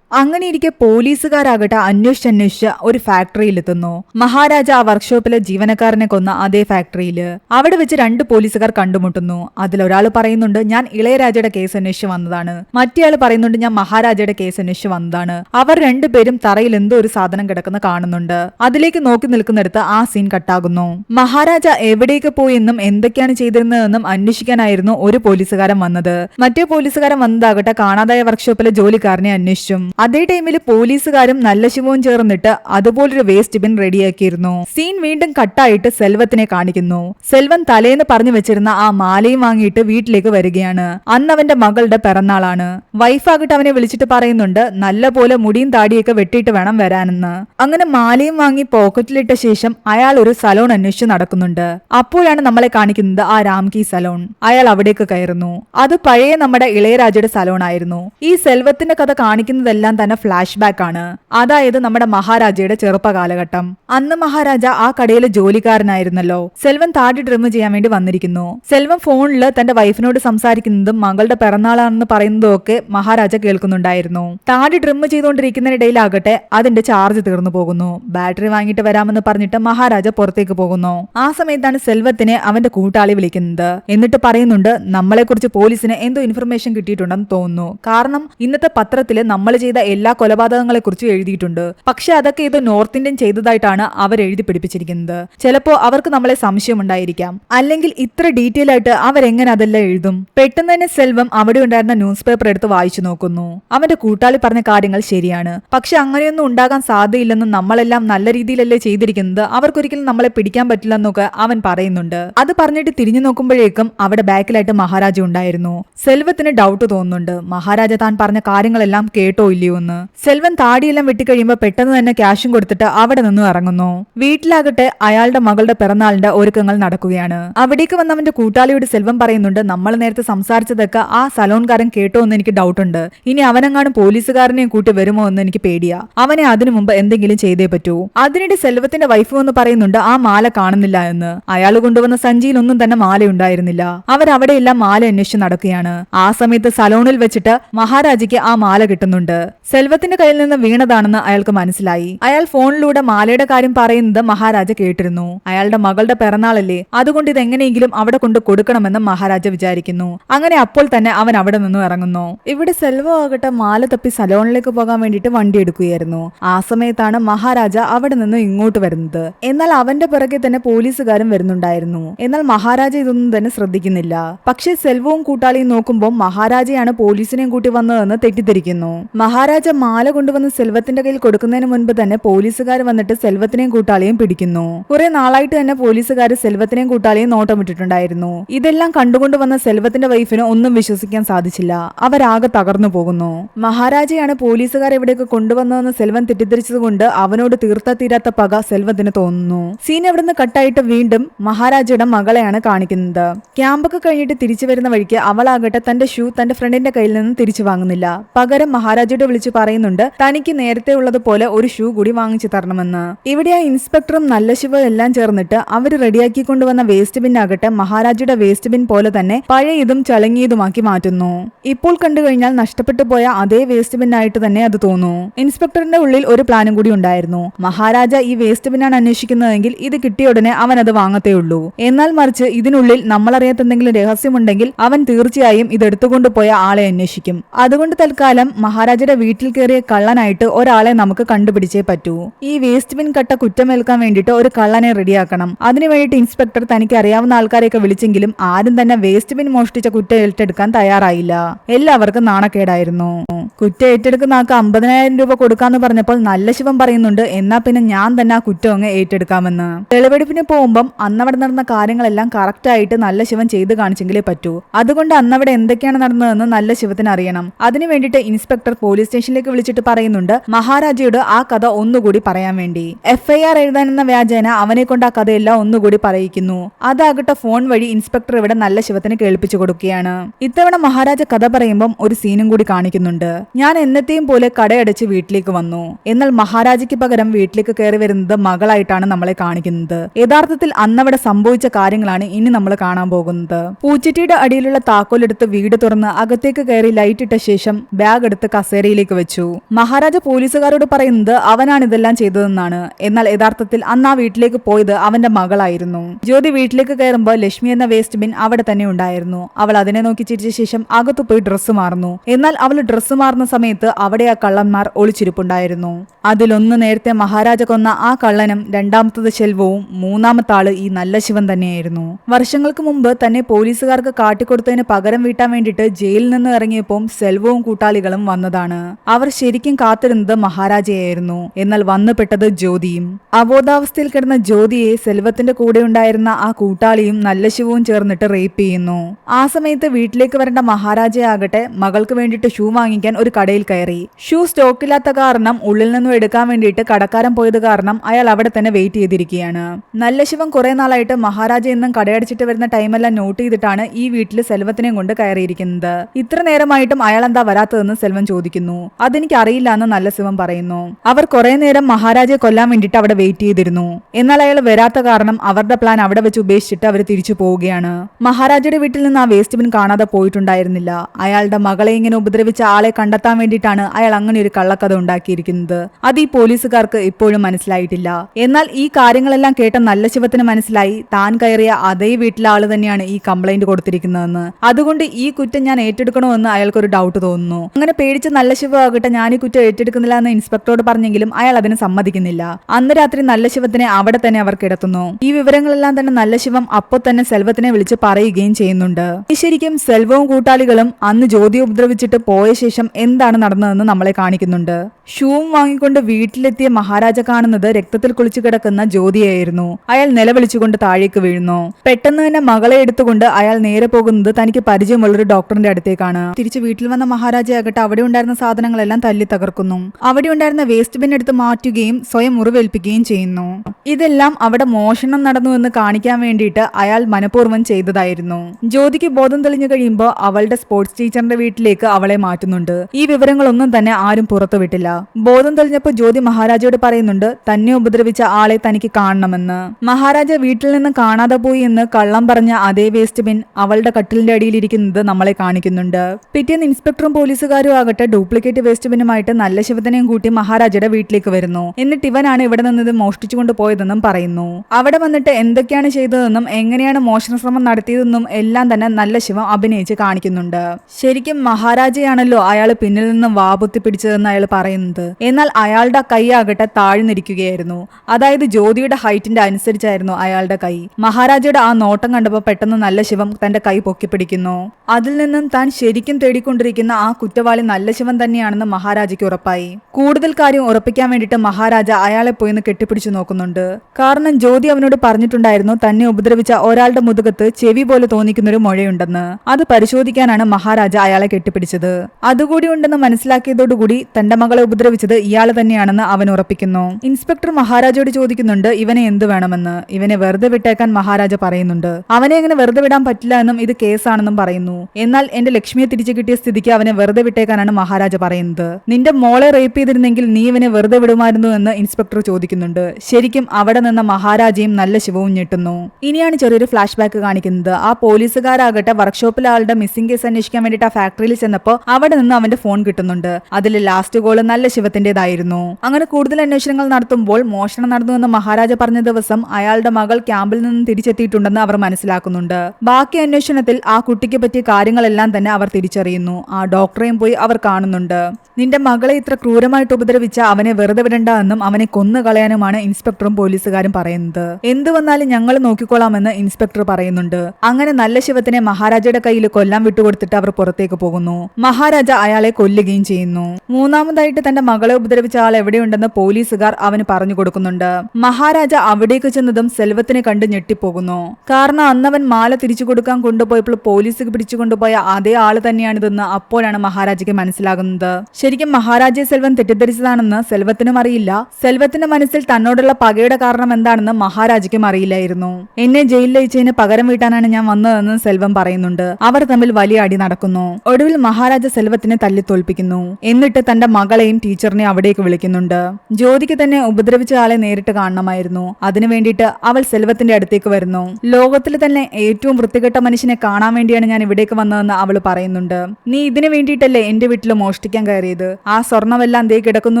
അങ്ങനെ ഇരിക്കെ പോലീസുകാരാകട്ടെ അന്വേഷിച്ച് അന്വേഷിച്ച് ഒരു ഫാക്ടറിയിൽ എത്തുന്നു മഹാരാജ ആ വർക്ക്ഷോപ്പിലെ ജീവനക്കാരനെ കൊന്ന അതേ ഫാക്ടറിയിൽ അവിടെ വെച്ച് രണ്ട് പോലീസുകാർ കണ്ടുമുട്ടുന്നു. അതിലൊരാൾ പറയുന്നുണ്ട് ഞാൻ ഇളയരാജയുടെ കേസ് അന്വേഷിച്ച് വന്നതാണ്. മറ്റേയാൾ പറയുന്നുണ്ട് ഞാൻ മഹാരാജയുടെ കേസ് അന്വേഷിച്ച് വന്നതാണ്. അവർ രണ്ടുപേരും തറയിൽ എന്തോ ഒരു സാധനം കിടക്കുന്ന കാണുന്നുണ്ട്. അതിലേക്ക് നോക്കി നിൽക്കുന്നിടത്ത് ആ സീൻ കട്ടാകുന്നു. മഹാരാജ എവിടേക്ക് പോയെന്നും എന്തൊക്കെയാണ് ചെയ്തിരുന്നതെന്നും അന്വേഷിക്കാനായിരുന്നു ഒരു പോലീസുകാരൻ വന്നത്. മറ്റേ പോലീസുകാരൻ വന്നതാകട്ടെ കാണാതായ വർക്ക്ഷോപ്പിലെ ജോലിക്കാരനെ അന്വേഷിച്ചും. അതേ ടൈമിൽ പോലീസുകാരും നല്ല ശിവവും ചേർന്നിട്ട് അതുപോലൊരു വേസ്റ്റ് ബിൻ റെഡിയാക്കിയിരുന്നു. സീൻ വീണ്ടും കട്ടായിട്ട് സെൽവത്തിനെ കാണിക്കുന്നു. സെൽവൻ തലേന്ന് പറഞ്ഞു വെച്ചിരുന്ന ആ മാലയും വാങ്ങിയിട്ട് വീട്ടിലേക്ക് വരികയാണ്. അന്ന് അവന്റെ മകളുടെ പിറന്നാളാണ്. വൈഫാകിട്ട് അവനെ വിളിച്ചിട്ട് പറയുന്നുണ്ട് നല്ല പോലെ മുടിയും താടിയൊക്കെ വെട്ടിയിട്ട് വേണം വരാനെന്ന്. അങ്ങനെ മാലയും വാങ്ങി പോക്കറ്റിലിട്ട ശേഷം അയാൾ ഒരു സലോൺ അന്വേഷിച്ച് നടക്കുന്നുണ്ട്. അപ്പോഴാണ് നമ്മളെ കാണിക്കുന്നത് ആ രാംകി സലോൺ. അയാൾ അവിടേക്ക് കയറുന്നു. അത് പഴയ നമ്മുടെ ഇളയരാജയുടെ സലോൺ ആയിരുന്നു ഈ സെൽവത്തിന്റെ കഥ കാണിക്കുന്നതെല്ലാം തന്നെ ഫ്ലാഷ് ബാക്ക് ആണ്. അതായത് നമ്മുടെ മഹാരാജയുടെ ചെറുപ്പ കാലഘട്ടം അന്ന് മഹാരാജ ആ കടയിലെ ജോലിക്കാരനായിരുന്നല്ലോ. സെൽവൻ താടി ട്രിം ചെയ്യാൻ വേണ്ടി വന്നിരിക്കുന്നു. സെൽവൻ ഫോണിൽ തന്റെ വൈഫിനോട് സംസാരിക്കുന്നതും മകളുടെ പിറന്നാളാണെന്ന് പറയുന്നതും ഒക്കെ മഹാരാജ കേൾക്കുന്നുണ്ടായിരുന്നു. താടി ട്രിം ചെയ്തുകൊണ്ടിരിക്കുന്നതിനിടയിലാകട്ടെ അതിന്റെ ചാർജ് തീർന്നു പോകുന്നു. ബാറ്ററി വാങ്ങിയിട്ട് വരാമെന്ന് പറഞ്ഞിട്ട് മഹാരാജ പുറത്തേക്ക് പോകുന്നു. ആ സമയത്താണ് സെൽവത്തിനെ അവന്റെ കൂട്ടാളി വിളിക്കുന്നത്. എന്നിട്ട് പറയുന്നുണ്ട് നമ്മളെക്കുറിച്ച് പോലീസിന് എന്തോ ഇൻഫർമേഷൻ കിട്ടിയിട്ടുണ്ടെന്ന് തോന്നുന്നു. കാരണം ഇന്നത്തെ പത്രത്തിൽ നമ്മൾ ചെയ്ത എല്ലാ കൊലപാതകങ്ങളെ കുറിച്ചും എഴുതിയിട്ടുണ്ട്. പക്ഷെ അതൊക്കെ ഇത് നോർത്ത് ഇന്ത്യൻ ചെയ്തതായിട്ടാണ് അവർ എഴുതി പിടിപ്പിച്ചിരിക്കുന്നത്. ചിലപ്പോ അവർക്ക് നമ്മളെ സംശയമുണ്ടായിരിക്കാം അല്ലെങ്കിൽ ഇത്ര ഡീറ്റെയിൽ ആയിട്ട് അവരെങ്ങനെ അതെല്ലാം എഴുതും? പെട്ടെന്ന് തന്നെ സെൽവം അവിടെ ഉണ്ടായിരുന്ന ന്യൂസ് പേപ്പർ എടുത്ത് വായിച്ചു നോക്കുന്നു. അവന്റെ കൂട്ടാളി പറഞ്ഞ കാര്യങ്ങൾ ശരിയാണ്. പക്ഷെ അങ്ങനെയൊന്നും ഉണ്ടാകാൻ സാധ്യയില്ലെന്നും നമ്മളെല്ലാം നല്ല രീതിയിലല്ലേ ചെയ്തിരിക്കുന്നത്. അവർക്കൊരിക്കലും നമ്മളെ പിടിക്കാൻ പറ്റില്ലെന്നൊക്കെ അവൻ പറയുന്നുണ്ട്. അത് പറഞ്ഞിട്ട് തിരിഞ്ഞു നോക്കുമ്പോഴേക്കും അവിടെ ബാക്കിലായിട്ട് മഹാരാജ ഉണ്ടായിരുന്നു. സെൽവത്തിന് ഡൗട്ട് തോന്നുന്നുണ്ട്. മഹാരാജ താൻ പറഞ്ഞ കാര്യങ്ങളെല്ലാം കേട്ടോ ഇല്ലയോ എന്ന് സെൽവൻ താടിയെല്ലാം വെട്ടിക്കഴിയുമ്പോൾ പെട്ടെന്ന് തന്നെ ക്യാഷും കൊടുത്തിട്ട് അവിടെ നിന്നും ഇറങ്ങുന്നു. വീട്ടിലാകട്ടെ അയാളുടെ മകളുടെ പിറന്നാളിന്റെ ഒരുക്കങ്ങൾ നടക്കുകയാണ്. അവിടേക്ക് വന്നവന്റെ കൂട്ടാളിയോട് സെൽവൻ പറയുന്നുണ്ട് നമ്മൾ നേരത്തെ സംസാരിച്ചതൊക്കെ ആ സലോൺകാരൻ കേട്ടോ എന്ന് എനിക്ക് ഡൗട്ട് ഉണ്ട് ഇനി അവനെങ്ങാനും പോലീസുകാരനെയും കൂട്ടി വരുമോ എന്ന് എനിക്ക് പേടിയാ. അവനെ അതിനു മുമ്പ് എന്തെങ്കിലും ചെയ്തേ പറ്റൂ. അതിനിടെ സെൽവത്തിന്റെ വൈഫ് എന്ന് പറയുന്നുണ്ട് ആ മാല കാണുന്നില്ല എന്ന്. അയാൾ കൊണ്ടുവന്ന സഞ്ചിയിൽ ഒന്നും തന്നെ മാല ഉണ്ടായിരുന്നില്ല അവരവിടെയെല്ലാം മാല അന്വേഷിച്ച് നടക്കുകയാണ്. ആ സമയത്ത് സലോണിൽ വെച്ചിട്ട് മഹാരാജയ്ക്ക് ആ മാല കിട്ടുന്നുണ്ട്. സെൽവത്തിന്റെ കയ്യിൽ നിന്ന് വീണതാണെന്ന് അയാൾക്ക് മനസ്സിലായി. അയാൾ ഫോണിലൂടെ മാലയുടെ കാര്യം പറയുന്നത് മഹാരാജ കേട്ടിരുന്നു. അയാളുടെ മകളുടെ പിറന്നാളല്ലേ? അതുകൊണ്ട് ഇത് എങ്ങനെയെങ്കിലും അവിടെ കൊണ്ട് കൊടുക്കണമെന്ന് മഹാരാജ വിചാരിക്കുന്നു. അങ്ങനെ അപ്പോൾ തന്നെ അവൻ അവിടെ നിന്നും ഇറങ്ങുന്നു. ഇവിടെ സെൽവ ആകട്ടെ മാല തപ്പി സലോണിലേക്ക് പോകാൻ വേണ്ടിയിട്ട് വണ്ടി എടുക്കുകയായിരുന്നു. ആ സമയത്താണ് മഹാരാജ അവിടെ നിന്നും ഇങ്ങോട്ട് വരുന്നത്. എന്നാൽ അവന്റെ പിറകെ തന്നെ പോലീസുകാരും വരുന്നുണ്ടായിരുന്നു. എന്നാൽ മഹാരാജ ഇതൊന്നും തന്നെ ശ്രദ്ധിക്കുന്നില്ല. പക്ഷേ സെൽവവും കൂട്ടാളിയും നോക്കുമ്പോൾ മഹാരാജയാണ് പോലീസിനെയും കൂട്ടി വന്നതെന്ന് തെറ്റിദ്ധരിക്കുന്നു. മഹാരാജ മാല കൊണ്ടുവന്ന് സെൽവത്തിന്റെ കയ്യിൽ കൊടുക്കുന്നതിന് മുൻപ് തന്നെ പോലീസുകാർ വന്നിട്ട് സെൽവത്തിനെയും കൂട്ടാളിയും പിടിക്കുന്നു. കുറെ നാളായിട്ട് തന്നെ പോലീസുകാർ സെൽവത്തിനെയും കൂട്ടാളിയും നോട്ടമിട്ടിട്ടുണ്ടായിരുന്നു ഇതെല്ലാം കണ്ടുകൊണ്ട് വന്ന സെൽവത്തിന്റെ വൈഫിന് ഒന്നും വിശ്വസിക്കാൻ സാധിച്ചില്ല. അവരാകെ തകർന്നു പോകുന്നു. മഹാരാജയാണ് പോലീസുകാർ എവിടേക്ക് കൊണ്ടുവന്നതെന്ന് സെൽവൻ തെറ്റിദ്ധരിച്ചതുകൊണ്ട് അവനോട് തീർത്ത തീരാത്ത പക സെൽവത്തിന് തോന്നുന്നു. സീൻ എവിടുന്ന് കട്ടായിട്ട് വീണ്ടും മഹാരാജയുടെ മകളെയാണ് കാണിക്കുന്നത്. ക്യാമ്പൊക്കെ കഴിഞ്ഞിട്ട് തിരിച്ചു വരുന്ന വഴിക്ക് അവളാകട്ടെ തന്റെ ഷൂ തന്റെ ഫ്രണ്ടിന്റെ കയ്യിൽ നിന്ന് തിരിച്ചു വാങ്ങുന്നില്ല. പകരം മഹാരാജയുടെ വിളിച്ച് പറയുന്നുണ്ട്. തനിക്ക് നേരത്തെ ഉള്ളതുപോലെ ഒരു ഷൂ കൂടി വാങ്ങിച്ചു തരണമെന്ന്. ഇവിടെ ആ ഇൻസ്പെക്ടറും നല്ല ശിവ എല്ലാം ചേർന്നിട്ട് അവർ റെഡിയാക്കി കൊണ്ടുവന്ന വേസ്റ്റ് ബിൻ ആകട്ടെ മഹാരാജയുടെ വേസ്റ്റ് ബിൻ പോലെ തന്നെ പഴയതും ചളങ്ങിയതുമാക്കി മാറ്റുന്നു. ഇപ്പോൾ കണ്ടു കഴിഞ്ഞാൽ നഷ്ടപ്പെട്ടു പോയ അതേ വേസ്റ്റ് ബിന്നായിട്ട് തന്നെ അത് തോന്നുന്നു ഇൻസ്പെക്ടറിന്റെ ഉള്ളിൽ ഒരു പ്ലാനും കൂടി ഉണ്ടായിരുന്നു. മഹാരാജ ഈ വേസ്റ്റ് ബിന്നാണ് അന്വേഷിക്കുന്നതെങ്കിൽ ഇത് കിട്ടിയ ഉടനെ അവൻ അത് വാങ്ങത്തേ ഉള്ളൂ. എന്നാൽ മറിച്ച് ഇതിനുള്ളിൽ നമ്മളറിയാത്ത എന്തെങ്കിലും രഹസ്യമുണ്ടെങ്കിൽ അവൻ തീർച്ചയായും ഇത് എടുത്തുകൊണ്ട് പോയ ആളെ അന്വേഷിക്കും. അതുകൊണ്ട് തൽക്കാലം മഹാരാജയുടെ വീട്ടിൽ കയറിയ കള്ളനായിട്ട് ഒരാളെ നമുക്ക് കണ്ടുപിടിച്ചേ പറ്റൂ. ഈ വേസ്റ്റ് ബിൻ കട്ട കുറ്റമേൽക്കാൻ വേണ്ടിയിട്ട് ഒരു കള്ളനെ റെഡിയാക്കണം. അതിനു വേണ്ടിയിട്ട് ഇൻസ്പെക്ടർ തനിക്ക് അറിയാവുന്ന ആൾക്കാരെയൊക്കെ വിളിച്ചെങ്കിലും ആരും തന്നെ വേസ്റ്റ് ബിൻ മോഷ്ടിച്ച കുറ്റം ഏറ്റെടുക്കാൻ തയ്യാറായില്ല. എല്ലാവർക്കും നാണക്കേടായിരുന്നു. കുറ്റം ഏറ്റെടുക്കുന്ന ആൾക്ക് അമ്പതിനായിരം രൂപ കൊടുക്കാന്ന് പറഞ്ഞപ്പോൾ നല്ല ശിവൻ പറയുന്നുണ്ട് എന്നാ പിന്നെ ഞാൻ തന്നെ ആ കുറ്റം അങ്ങ് ഏറ്റെടുക്കാമെന്ന്. തെളിവെടുപ്പിന് പോകുമ്പം അന്നവിടെ നടന്ന കാര്യങ്ങളെല്ലാം കറക്റ്റ് ആയിട്ട് നല്ല ശിവൻ ചെയ്ത് കാണിച്ചെങ്കിലേ പറ്റൂ. അതുകൊണ്ട് അന്നവിടെ എന്തൊക്കെയാണ് നടന്നതെന്ന് നല്ല ശിവത്തിന് അറിയണം. അതിനു വേണ്ടിയിട്ട് ഇൻസ്പെക്ടർ പോലീസ് സ്റ്റേഷനിലേക്ക് വിളിച്ചിട്ട് പറയുന്നുണ്ട് മഹാരാജയോട് ആ കഥ ഒന്നുകൂടി പറയാൻ വേണ്ടി. എഫ്ഐആർ എഴുതാനെന്ന വ്യാജേന അവനെ കൊണ്ട് ആ കഥയെല്ലാം ഒന്നുകൂടി പറയിക്കുന്നു. അതാകട്ടെ ഫോൺ വഴി ഇൻസ്പെക്ടർ ഇവിടെ നല്ല ശിവത്തിന് കേൾപ്പിച്ചു കൊടുക്കുകയാണ്. ഇത്തവണ മഹാരാജ കഥ പറയുമ്പം ഒരു സീനും കൂടി കാണിക്കുന്നുണ്ട്. ഞാൻ എന്നത്തെയും പോലെ കടയടച്ച് വീട്ടിലേക്ക് വന്നു. എന്നാൽ മഹാരാജയ്ക്ക് പകരം വീട്ടിലേക്ക് കയറി വരുന്നത് മകളായിട്ടാണ് നമ്മളെ കാണിക്കുന്നത്. യഥാർത്ഥത്തിൽ അന്നവിടെ സംഭവിച്ച കാര്യങ്ങളാണ് ഇനി നമ്മൾ കാണാൻ പോകുന്നത്. പൂച്ചട്ടിയുടെ അടിയിലുള്ള താക്കോലെടുത്ത് വീട് തുറന്ന് അകത്തേക്ക് കയറി ലൈറ്റ് ഇട്ട ശേഷം ബാഗ് എടുത്ത് കസേരയിലേക്ക് വെച്ചു. മഹാരാജ പോലീസുകാരോട് പറയുന്നത് അവനാണ് ഇതെല്ലാം ചെയ്തതെന്നാണ്. എന്നാൽ യഥാർത്ഥത്തിൽ അന്ന് ആ വീട്ടിലേക്ക് പോയത് അവന്റെ മകളായിരുന്നു. ജ്യോതി വീട്ടിലേക്ക് കയറുമ്പോൾ ലക്ഷ്മി എന്ന വേസ്റ്റ് ബിൻ അവിടെ തന്നെ ഉണ്ടായിരുന്നു. അവൾ അതിനെ നോക്കി ചിരിച്ച ശേഷം അകത്തു പോയി ഡ്രസ്സ് മാറുന്നു. എന്നാൽ അവൾ ഡ്രസ്സ് മാറുന്ന സമയത്ത് അവിടെ ആ കള്ളന്മാർ ഒളിച്ചിരിപ്പുണ്ടായിരുന്നു. അതിലൊന്ന് നേരത്തെ മഹാരാജ കൊന്ന ആ കള്ളനും രണ്ടാമത്തത് ശെൽവവും മൂന്നാമത്തെ ആൾ ഈ നല്ല ശിവൻ തന്നെയായിരുന്നു. വർഷങ്ങൾക്ക് മുമ്പ് തന്നെ പോലീസുകാർക്ക് കാട്ടിക്കൊടുത്തതിന് പകരം വീട്ടാൻ വേണ്ടിയിട്ട് ജയിലിൽ നിന്ന് ഇറങ്ങിയപ്പോൾ സെൽവവും കൂട്ടാളികളും വന്നതാണ്. അവർ ശരിക്കും കാത്തിരുന്നത് മഹാരാജയായിരുന്നു. എന്നാൽ വന്നുപെട്ടത് ജ്യോതിയും. അബോധാവസ്ഥയിൽ കിടന്ന ജ്യോതിയെ സെൽവത്തിന്റെ കൂടെ ഉണ്ടായിരുന്ന ആ കൂട്ടാളിയും നല്ല ശിവവും ചേർന്നിട്ട് റേപ്പ് ചെയ്യുന്നു. ആ സമയത്ത് വീട്ടിലേക്ക് വരേണ്ട മഹാരാജയാകട്ടെ മകൾക്ക് വേണ്ടിയിട്ട് ഷൂ വാങ്ങിക്കാൻ ഒരു കടയിൽ കയറി. ഷൂ സ്റ്റോക്കില്ലാത്ത കാരണം ഉള്ളിൽ നിന്നും എടുക്കാൻ വേണ്ടിയിട്ട് കടക്കാരൻ പോയത് കാരണം അയാൾ അവിടെ തന്നെ വെയിറ്റ് ചെയ്തിരിക്കുകയാണ്. നല്ല ശിവൻ കുറെ നാളായിട്ട് മഹാരാജ എന്നും കടയടച്ചിട്ട് വരുന്ന ടൈമെല്ലാം നോട്ട് ചെയ്തിട്ടാണ് ഈ വീട്ടിൽ സെൽവത്തിനെയും കൊണ്ട് കയറിയിരിക്കുന്നത്. ഇത്ര നേരമായിട്ടും അയാൾ എന്താ വരാത്തതെന്ന് സെൽവൻ ചോദിക്കുന്നു. അതെനിക്ക് അറിയില്ല എന്ന് നല്ല ശിവൻ പറയുന്നു. അവർ കുറെ നേരം മഹാരാജയെ കൊല്ലാൻ വേണ്ടിയിട്ട് അവിടെ വെയിറ്റ് ചെയ്തിരുന്നു. എന്നാൽ അയാൾ വരാത്ത കാരണം അവരുടെ പ്ലാൻ അവിടെ വെച്ച് ഉപേക്ഷിച്ചിട്ട് അവർ തിരിച്ചു പോവുകയാണ്. മഹാരാജയുടെ വീട്ടിൽ നിന്ന് ആ വേസ്റ്റ് ബിൻ കാണാതെ പോയിട്ടുണ്ടായിരുന്നില്ല. അയാളുടെ മകളെ ഇങ്ങനെ ഉപദ്രവിച്ച ആളെ കണ്ടെത്താൻ വേണ്ടിയിട്ടാണ് അയാൾ അങ്ങനെ ഒരു കള്ളക്കഥ ഉണ്ടാക്കിയിരിക്കുന്നത്. അത് ഈ പോലീസുകാർക്ക് ഇപ്പോഴും മനസ്സിലായിട്ടില്ല. എന്നാൽ ഈ കാര്യങ്ങളെല്ലാം കേട്ട നല്ല ശിവത്തിന് മനസ്സിലായി. താൻ കയറിയ അതേ വീട്ടിലെ ആൾ തന്നെയാണ് ഈ കംപ്ലൈന്റ് കൊടുത്തിരിക്കുന്നതെന്ന്. അതുകൊണ്ട് ഈ കുറ്റം ഞാൻ ഏറ്റെടുക്കണമെന്ന് അയാൾക്കൊരു ഡൗട്ട് തോന്നുന്നു. അങ്ങനെ പേടിച്ച് നല്ല ശിവ ആകട്ടെ ഞാൻ ഈ കുറ്റം ഏറ്റെടുക്കുന്നില്ല എന്ന് ഇൻസ്പെക്ടറോട് പറഞ്ഞെങ്കിലും അയാൾ അതിന് സമ്മതിക്കുന്നില്ല. അന്ന് രാത്രി നല്ല ശിവത്തിനെ അവിടെ തന്നെ അവർ കിടത്തുന്നു. ഈ വിവരങ്ങളെല്ലാം തന്നെ നല്ല ശിവം അപ്പോൾ തന്നെ സെൽവത്തിനെ വിളിച്ച് പറയുകയും ചെയ്യുന്നുണ്ട്. ശരിക്കും സെൽവവും കൂട്ടാളികളും അന്ന് ജ്യോതി ഉപദ്രവിച്ചിട്ട് പോയ ശേഷം എന്താണ് നടന്നതെന്ന് നമ്മളെ കാണിക്കുന്നുണ്ട്. ഷൂവും വാങ്ങിക്കൊണ്ട് വീട്ടിലെത്തിയ മഹാരാജ കാണുന്നത് രക്തത്തിൽ കുളിച്ചു കിടക്കുന്ന ജ്യോതിയായിരുന്നു അയാൾ നിലവിളിച്ചുകൊണ്ട് താഴേക്ക് വീഴുന്നു. പെട്ടെന്ന് തന്നെ മകളെ എടുത്തുകൊണ്ട് അയാൾ നേരെ പോകുന്നത് തനിക്ക് പരിചയമുള്ളൊരു ഡോക്ടറിന്റെ അടുത്തേക്കാണ്. തിരിച്ച് വീട്ടിൽ വന്ന മഹാരാജയാകട്ടെ അവിടെ ഉണ്ടായിരുന്ന സാധനങ്ങളെല്ലാം തല്ലി തകർക്കുന്നു. അവിടെ ഉണ്ടായിരുന്ന വേസ്റ്റ് ബിൻ എടുത്ത് മാറ്റുകയും സ്വയം മുറിവേൽപ്പിക്കുകയും ചെയ്യുന്നു. ഇതെല്ലാം അവിടെ മോഷണം നടന്നു എന്ന് കാണിക്കാൻ വേണ്ടിയിട്ട് അയാൾ മനഃപൂർവം ചെയ്തതായിരുന്നു. ജ്യോതിക്ക് ബോധം തെളിഞ്ഞു കഴിയുമ്പോൾ അവളുടെ സ്പോർട്സ് ടീച്ചറിന്റെ വീട്ടിലേക്ക് അവളെ മാറ്റുന്നുണ്ട്. ഈ വിവരങ്ങളൊന്നും തന്നെ ആരും പുറത്തുവിട്ടില്ല ബോധം തെളിഞ്ഞപ്പോൾ ജ്യോതി മഹാരാജയോട് പറയുന്നുണ്ട് തന്നെ ഉപദ്രവിച്ച ആളെ തനിക്ക് കാണണമെന്ന്. മഹാരാജ വീട്ടിൽ നിന്ന് കാണാതെ പോയി എന്ന് കള്ളം പറഞ്ഞ അതേ വേസ്റ്റ് ബിൻ അവളുടെ കട്ടിലിന്റെ അടിയിലിരിക്കുന്നത് നമ്മളെ കാണിക്കുന്നുണ്ട്. പിറ്റേന്ന് ഇൻസ്പെക്ടറും പോലീസുകാരും ആകട്ടെ ഡ്യൂപ്ലിക്കേറ്റ് വേസ്റ്റ് ബിന്നുമായിട്ട് നല്ല ശിവത്തിനെയും കൂട്ടി മഹാരാജയുടെ വീട്ടിലേക്ക് വരുന്നു. എന്നിട്ട് ഇവനാണ് ഇവിടെ നിന്ന് ഇത് മോഷ്ടിച്ചുകൊണ്ട് പോയതെന്നും പറയുന്നു. അവിടെ വന്നിട്ട് എന്തൊക്കെയാണ് ചെയ്തതെന്നും എങ്ങനെയാണ് മോഷണ ശ്രമം നടത്തിയതെന്നും എല്ലാം തന്നെ നല്ല ശിവം അഭിനയിച്ച് കാണിക്കുന്നുണ്ട്. ശരിക്കും മഹാരാജയാണല്ലോ അയാൾ പിന്നിൽ നിന്നും വാപുത്തി പിടിച്ചതെന്ന് അയാൾ പറയുന്നത്. എന്നാൽ അയാളുടെ കൈ ആകട്ടെ താഴ്ന്നിരിക്കുകയായിരുന്നു അതായത് ജ്യോതിയുടെ ഹൈറ്റിന്റെ അനുസരിച്ചായിരുന്നു അയാളുടെ കൈ. മഹാരാജയുടെ ആ നോട്ടം കണ്ടപ്പോൾ പെട്ടെന്ന് നല്ല ശിവം തന്റെ കൈ പൊക്കിപ്പിടിക്കുന്നു അതിൽ നിന്നും താൻ ശരിക്കും തേടിക്കൊണ്ടിരിക്കുന്ന ആ കുറ്റവാളി നല്ല ശിവൻ തന്നെയാണെന്ന് മഹാരാജയ്ക്ക് ഉറപ്പായി. കൂടുതൽ കാര്യം ഉറപ്പിക്കാൻ വേണ്ടിയിട്ട് മഹാരാജ അയാളെ പോയി ഒന്ന് കെട്ടിപ്പിടിച്ചു നോക്കുന്നുണ്ട്. കാരണം ജ്യോതി അവനോട് പറഞ്ഞിട്ടുണ്ടായിരുന്നു തന്നെ ഉപദ്രവിച്ച ഒരാളുടെ മുതുകത്ത് ചെവി പോലെ തോന്നിക്കുന്നൊരു മുഴയുണ്ടെന്ന്. അത് പരിശോധിക്കാനാണ് മഹാരാജ അയാളെ കെട്ടിപ്പിടിച്ചത്. അതുകൂടി ഉണ്ടെന്ന് മനസ്സിലാക്കിയതോടുകൂടി തന്റെ മകളെ ഉപദ്രവിച്ചത് ഇയാൾ തന്നെയാണെന്ന് അവൻ ഉറപ്പിക്കുന്നു. ഇൻസ്പെക്ടർ മഹാരാജയോട് ചോദിക്കുന്നുണ്ട് ഇവനെ എന്ത് വേണമെന്ന്? ഇവനെ വെറുതെ വിട്ടേക്കാൻ മഹാരാജ പറയുന്നുണ്ട്. അവനെ എങ്ങനെ വെറുതെ വിടാൻ പറ്റില്ല എന്നും ഇത് കേസാണെന്നും പറയുന്നു. എന്നാൽ എന്റെ ലക്ഷ്മിയെ തിരിച്ചു കിട്ടിയ സ്ഥിതിക്ക് അവനെ വെറുതെ വിട്ടേക്കാനാണ് മഹാരാജ പറയുന്നത്. നിന്റെ മോളെ റേപ്പ് ചെയ്തിരുന്നെങ്കിൽ നീ ഇവനെ വെറുതെ വിടുമായിരുന്നു എന്ന് ഇൻസ്പെക്ടർ ചോദിക്കുന്നുണ്ട്. ശരിക്കും അവിടെ നിന്ന മഹാരാജയും നല്ല ശിവവും ഞെട്ടുന്നു. ഇനിയാണ് ചെറിയൊരു ഫ്ലാഷ് ബാക്ക് കാണിക്കുന്നത്. ആ പോലീസുകാരാകട്ടെ വർക്ക്ഷോപ്പിലെ ആളുടെ മിസ്സിംഗ് കേസ് അന്വേഷിക്കാൻ വേണ്ടിയിട്ട് ആ ഫാക്ടറിയിൽ ചെന്നപ്പോൾ അവിടെ നിന്ന് അവന്റെ ഫോൺ കിട്ടുന്നുണ്ട്. അതിൽ ലാസ്റ്റ് ഗോൾ നല്ല ശിവത്തിന്റേതായിരുന്നു. അങ്ങനെ കൂടുതൽ അന്വേഷണങ്ങൾ നടത്തുമ്പോൾ മോഷണം നടന്നുവെന്ന് മഹാരാജ പറഞ്ഞ ദിവസം അയാളുടെ മകൾ ക്യാമ്പിൽ നിന്ന് തിരിച്ചെത്തിയിട്ടുണ്ടെന്ന് അവർ മനസ്സിലാക്കുന്നുണ്ട്. ബാക്കി അന്വേഷണത്തിൽ ആ കുട്ടിക്ക് പറ്റിയ കാര്യങ്ങളെല്ലാം തന്നെ അവർ തിരിച്ചറിയുന്നു. ആ ഡോക്ടറെയും പോയി അവർ കാണുന്നുണ്ട്. നിന്റെ മകളെ ഇത്ര ക്രൂരമായിട്ട് ഉപദ്രവിച്ച അവനെ വെറുതെ വിടണ്ട എന്നും അവനെ കൊന്നു കളയാനുമാണ് ഇൻസ്പെക്ടറും പോലീസുകാരും പറയുന്നത്. എന്ത് വന്നാലും ഞങ്ങൾ നോക്കിക്കോളാമെന്ന് ഇൻസ്പെക്ടർ പറയുന്നുണ്ട്. അങ്ങനെ നല്ല ശിവത്തിനെ മഹാരാജയുടെ കയ്യിൽ കൊല്ലാൻ വിട്ടുകൊടുത്തിട്ട് അവർ പുറത്തേക്ക് പോകുന്നു. മഹാരാജ അയാളെ കൊല്ലുകയും ചെയ്യുന്നു. മൂന്നാമതായിട്ട് തന്റെ മകളെ ഉപദ്രവിച്ച ആൾ എവിടെയുണ്ടെന്ന് പോലീസുകാർ അവന് പറഞ്ഞു കൊടുക്കുന്നുണ്ട്. മഹാരാജ അവിടേക്ക് ചെന്നതും സെൽവത്തിനെ കണ്ട് ഞെട്ടിപ്പോകുന്നു. കാരണം അന്നവൻ മാല തിരിച്ചു കൊടുക്കാൻ കൊണ്ടുപോയപ്പോൾ പോലീസ് പിടിച്ചു കൊണ്ടുപോയ അതേ ആൾ തന്നെയാണിതെന്ന് അപ്പോഴാണ് മഹാരാജയ്ക്ക് മനസ്സിലാകുന്നത്. ശരിക്കും മഹാരാജയെ സെൽവൻ തെറ്റിദ്ധരിച്ചതാണെന്ന് സെൽവത്തിനും അറിയില്ല. സെൽവത്തിന്റെ മനസ്സിൽ തന്നോടുള്ള പകയുടെ കാരണം എന്താണെന്ന് മഹാരാജയ്ക്കും അറിയില്ലായിരുന്നു. എന്നെ ജയിലിൽ അയച്ചതിന് പകരം വീട്ടാനാണ് ഞാൻ വന്നതെന്ന് സെൽവം പറയുന്നുണ്ട്. അവർ തമ്മിൽ വലിയ അടി നടക്കുന്നു. ഒടുവിൽ മഹാരാജ സെൽവത്തിനെ തല്ലി തോൽപ്പിക്കുന്നു എന്നിട്ട് തന്റെ മകളെയും ടീച്ചറിനെയും അവിടേക്ക് വിളിക്കുന്നുണ്ട്. ജ്യോതിക്ക് തന്നെ ഉപദ്രവിച്ച ആളെ നേരിട്ട് കാണണമായിരുന്നു. അതിനു വേണ്ടിയിട്ട് അവൾ സെൽവത്തിന്റെ അടുത്തേക്ക് വരുന്നു. ലോകത്തിൽ തന്നെ ഏറ്റവും വൃത്തികെട്ട മനുഷ്യനെ കാണാൻ വേണ്ടിയാണ് ഞാൻ ഇവിടേക്ക് വന്നതെന്ന് അവൾ പറയുന്നുണ്ട്. നീ ഇതിനു വേണ്ടിയിട്ടല്ലേ എന്റെ വീട്ടിൽ മോഷ്ടിക്കാൻ കയറിയത്? ആ സ്വർണമെല്ലാം ദേ കിടക്കുന്നു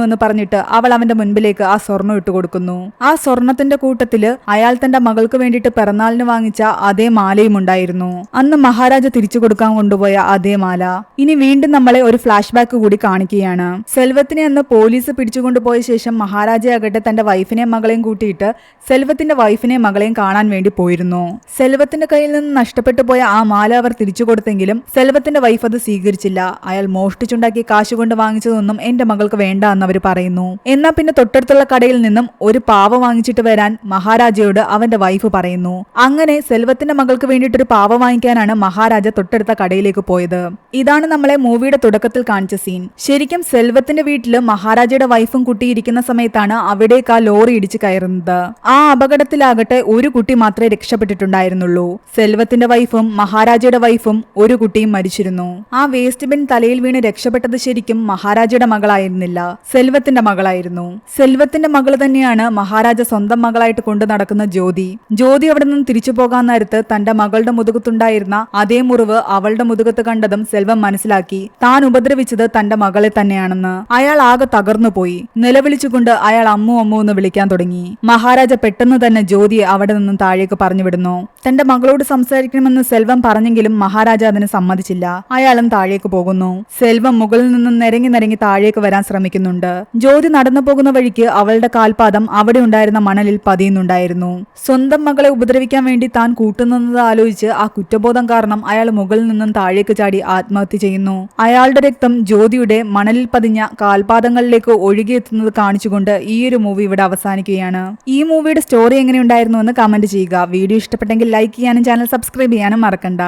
എന്ന് പറഞ്ഞിട്ട് അവൾ അവന്റെ മുൻപിലേക്ക് ആ സ്വർണം ഇട്ട് കൊടുക്കുന്നു. ആ സ്വർണത്തിന്റെ കൂട്ടത്തിൽ അയാൾ തന്റെ മകൾക്ക് വേണ്ടിയിട്ട് പിറന്നാളിന് വാങ്ങിച്ച അതേ മാലയും ഉണ്ടായിരുന്നു. അന്ന് മഹാരാജ തിരിച്ചു കൊടുക്കാൻ കൊണ്ടുപോയ അതേ മാല. ഇനി വീണ്ടും നമ്മളെ ഒരു ഫ്ലാഷ് ബാക്ക് കൂടി കാണിക്കുകയാണ്. സെൽവത്തിനെ അന്ന് പോലീസ് പിടിച്ചുകൊണ്ടുപോയ ശേഷം മഹാരാജയാകട്ടെ തന്റെ വൈഫിനെയും മകളെയും കൂട്ടിയിട്ട് സെൽവത്തിന്റെ വൈഫിനെയും മകളെയും കാണാൻ വേണ്ടി പോയിരുന്നു. സെൽവത്തിന്റെ കയ്യിൽ നിന്ന് നഷ്ടപ്പെട്ടു പോയ ആ മാല അവർ തിരിച്ചു കൊടുത്തെങ്കിലും സെൽവത്തിന്റെ വൈഫ് അത് സ്വീകരിച്ചില്ല. അയാൾ മോഷ്ടിച്ചുണ്ടാക്കി കാശ് കൊണ്ട് വാങ്ങിച്ചതൊന്നും എന്റെ മകൾക്ക് വേണ്ട എന്ന് അവർ പറയുന്നു. എന്നാ പിന്നെ തൊട്ടടുത്തുള്ള കടയിൽ നിന്നും ഒരു പാവ വാങ്ങിച്ചിട്ട് വരാൻ മഹാരാജയോട് അവന്റെ വൈഫ് പറയുന്നു. അങ്ങനെ സെൽവത്തിന്റെ മകൾക്ക് വേണ്ടിയിട്ടൊരു പാവ വാങ്ങിക്കാനാണ് മഹാരാജ തൊട്ടടുത്ത കടയിലേക്ക് പോയത്. ഇതാണ് നമ്മളെ മൂവിയുടെ തുടക്കത്തിൽ കാണിച്ച സീൻ ശരിക്കും സെൽവത്തിന്റെ വീട്ടിൽ മഹാരാജയുടെ വൈഫും കുട്ടി ഇരിക്കുന്ന സമയത്താണ് അവിടേക്ക് ആ ലോറി ഇടിച്ചു കയറുന്നത്. ആ അപകടത്തിലാകട്ടെ ഒരു കുട്ടി മാത്രമേ രക്ഷപ്പെട്ടിട്ടുണ്ടായിരുന്നുള്ളൂ. സെൽവത്തിന്റെ വൈഫും മഹാരാജയുടെ വൈഫും ഒരു കുട്ടിയും മരിച്ചിരുന്നു. ആ വേസ്റ്റ് ബിൻ തലയിൽ വീണ് രക്ഷപ്പെട്ടത് ശരിക്കും മഹാരാജയുടെ മകളായിരുന്നില്ല സെൽവത്തിന്റെ മകളായിരുന്നു. സെൽവത്തിന്റെ മകൾ തന്നെയാണ് മഹാരാജ സ്വന്തം മകളായിട്ട് കൊണ്ടു നടക്കുന്ന ജ്യോതി. ജ്യോതി അവിടെ നിന്ന് തിരിച്ചു പോകാൻ നേരത്ത് തന്റെ മകളുടെ മുതുകത്തുണ്ടായിരുന്ന അതേ മുറിവ് അവളുടെ മുതുകത്ത് കണ്ടതും സെൽവം മനസ്സിലാക്കി. താൻ ഉപദ്രവിച്ചത് തന്റെ മകളെ തന്നെയാണെന്ന് അയാൾ ആകെ തകർന്നുപോയി നിലവിളിച്ചുകൊണ്ട് അയാൾ അമ്മു അമ്മു എന്ന് വിളിക്കാൻ തുടങ്ങി. മഹാരാജ പെട്ടെന്ന് തന്നെ ജ്യോതിയെ അവിടെ നിന്നും താഴേക്ക് പറഞ്ഞു വിടുന്നു തന്റെ മകളോട് സംസാരിക്കണമെന്ന് സെൽവം പറഞ്ഞെങ്കിലും മഹാരാജ അതിന് സമ്മതിച്ചില്ല. അയാളും താഴേക്ക് പോകുന്നു. സെൽവം മുകളിൽ നിന്നും നിരങ്ങി നിരങ്ങി താഴേക്ക് വരാൻ ശ്രമിക്കുന്നുണ്ട്. ജ്യോതി നടന്നു പോകുന്ന വഴിക്ക് അവളുടെ കാൽപാദം അവിടെ ഉണ്ടായിരുന്ന മണലിൽ പതിയുന്നുണ്ടായിരുന്നു. സ്വന്തം മകളെ ഉപദ്രവിക്കാൻ വേണ്ടി താൻ കൂട്ടുന്നത് ആലോചിച്ച് ആ കുറ്റബോധം കാരണം അയാൾ മുകളിൽ നിന്നും താഴേക്ക് ചാടി ആത്മഹത്യ ചെയ്യുന്നു. അയാളുടെ രക്തം ജ്യോതിയുടെ മണലിൽ പതിഞ്ഞ കാൽപാദങ്ങളിലേക്ക് ഒഴുകിയെത്തുന്നത് കാണിച്ചുകൊണ്ട് ഈ ഒരു മൂവി ഇവിടെ അവസാനിക്കുകയാണ്. ഈ മൂവിയുടെ സ്റ്റോറി എങ്ങനെയുണ്ടായിരുന്നു എന്ന് കമന്റ് ചെയ്യുക. വീഡിയോ ഇഷ്ടപ്പെട്ടെങ്കിൽ ലൈക്ക് ചെയ്യാനും ചാനൽ സബ്സ്ക്രൈബ് ചെയ്യാനും മറക്കണ്ട.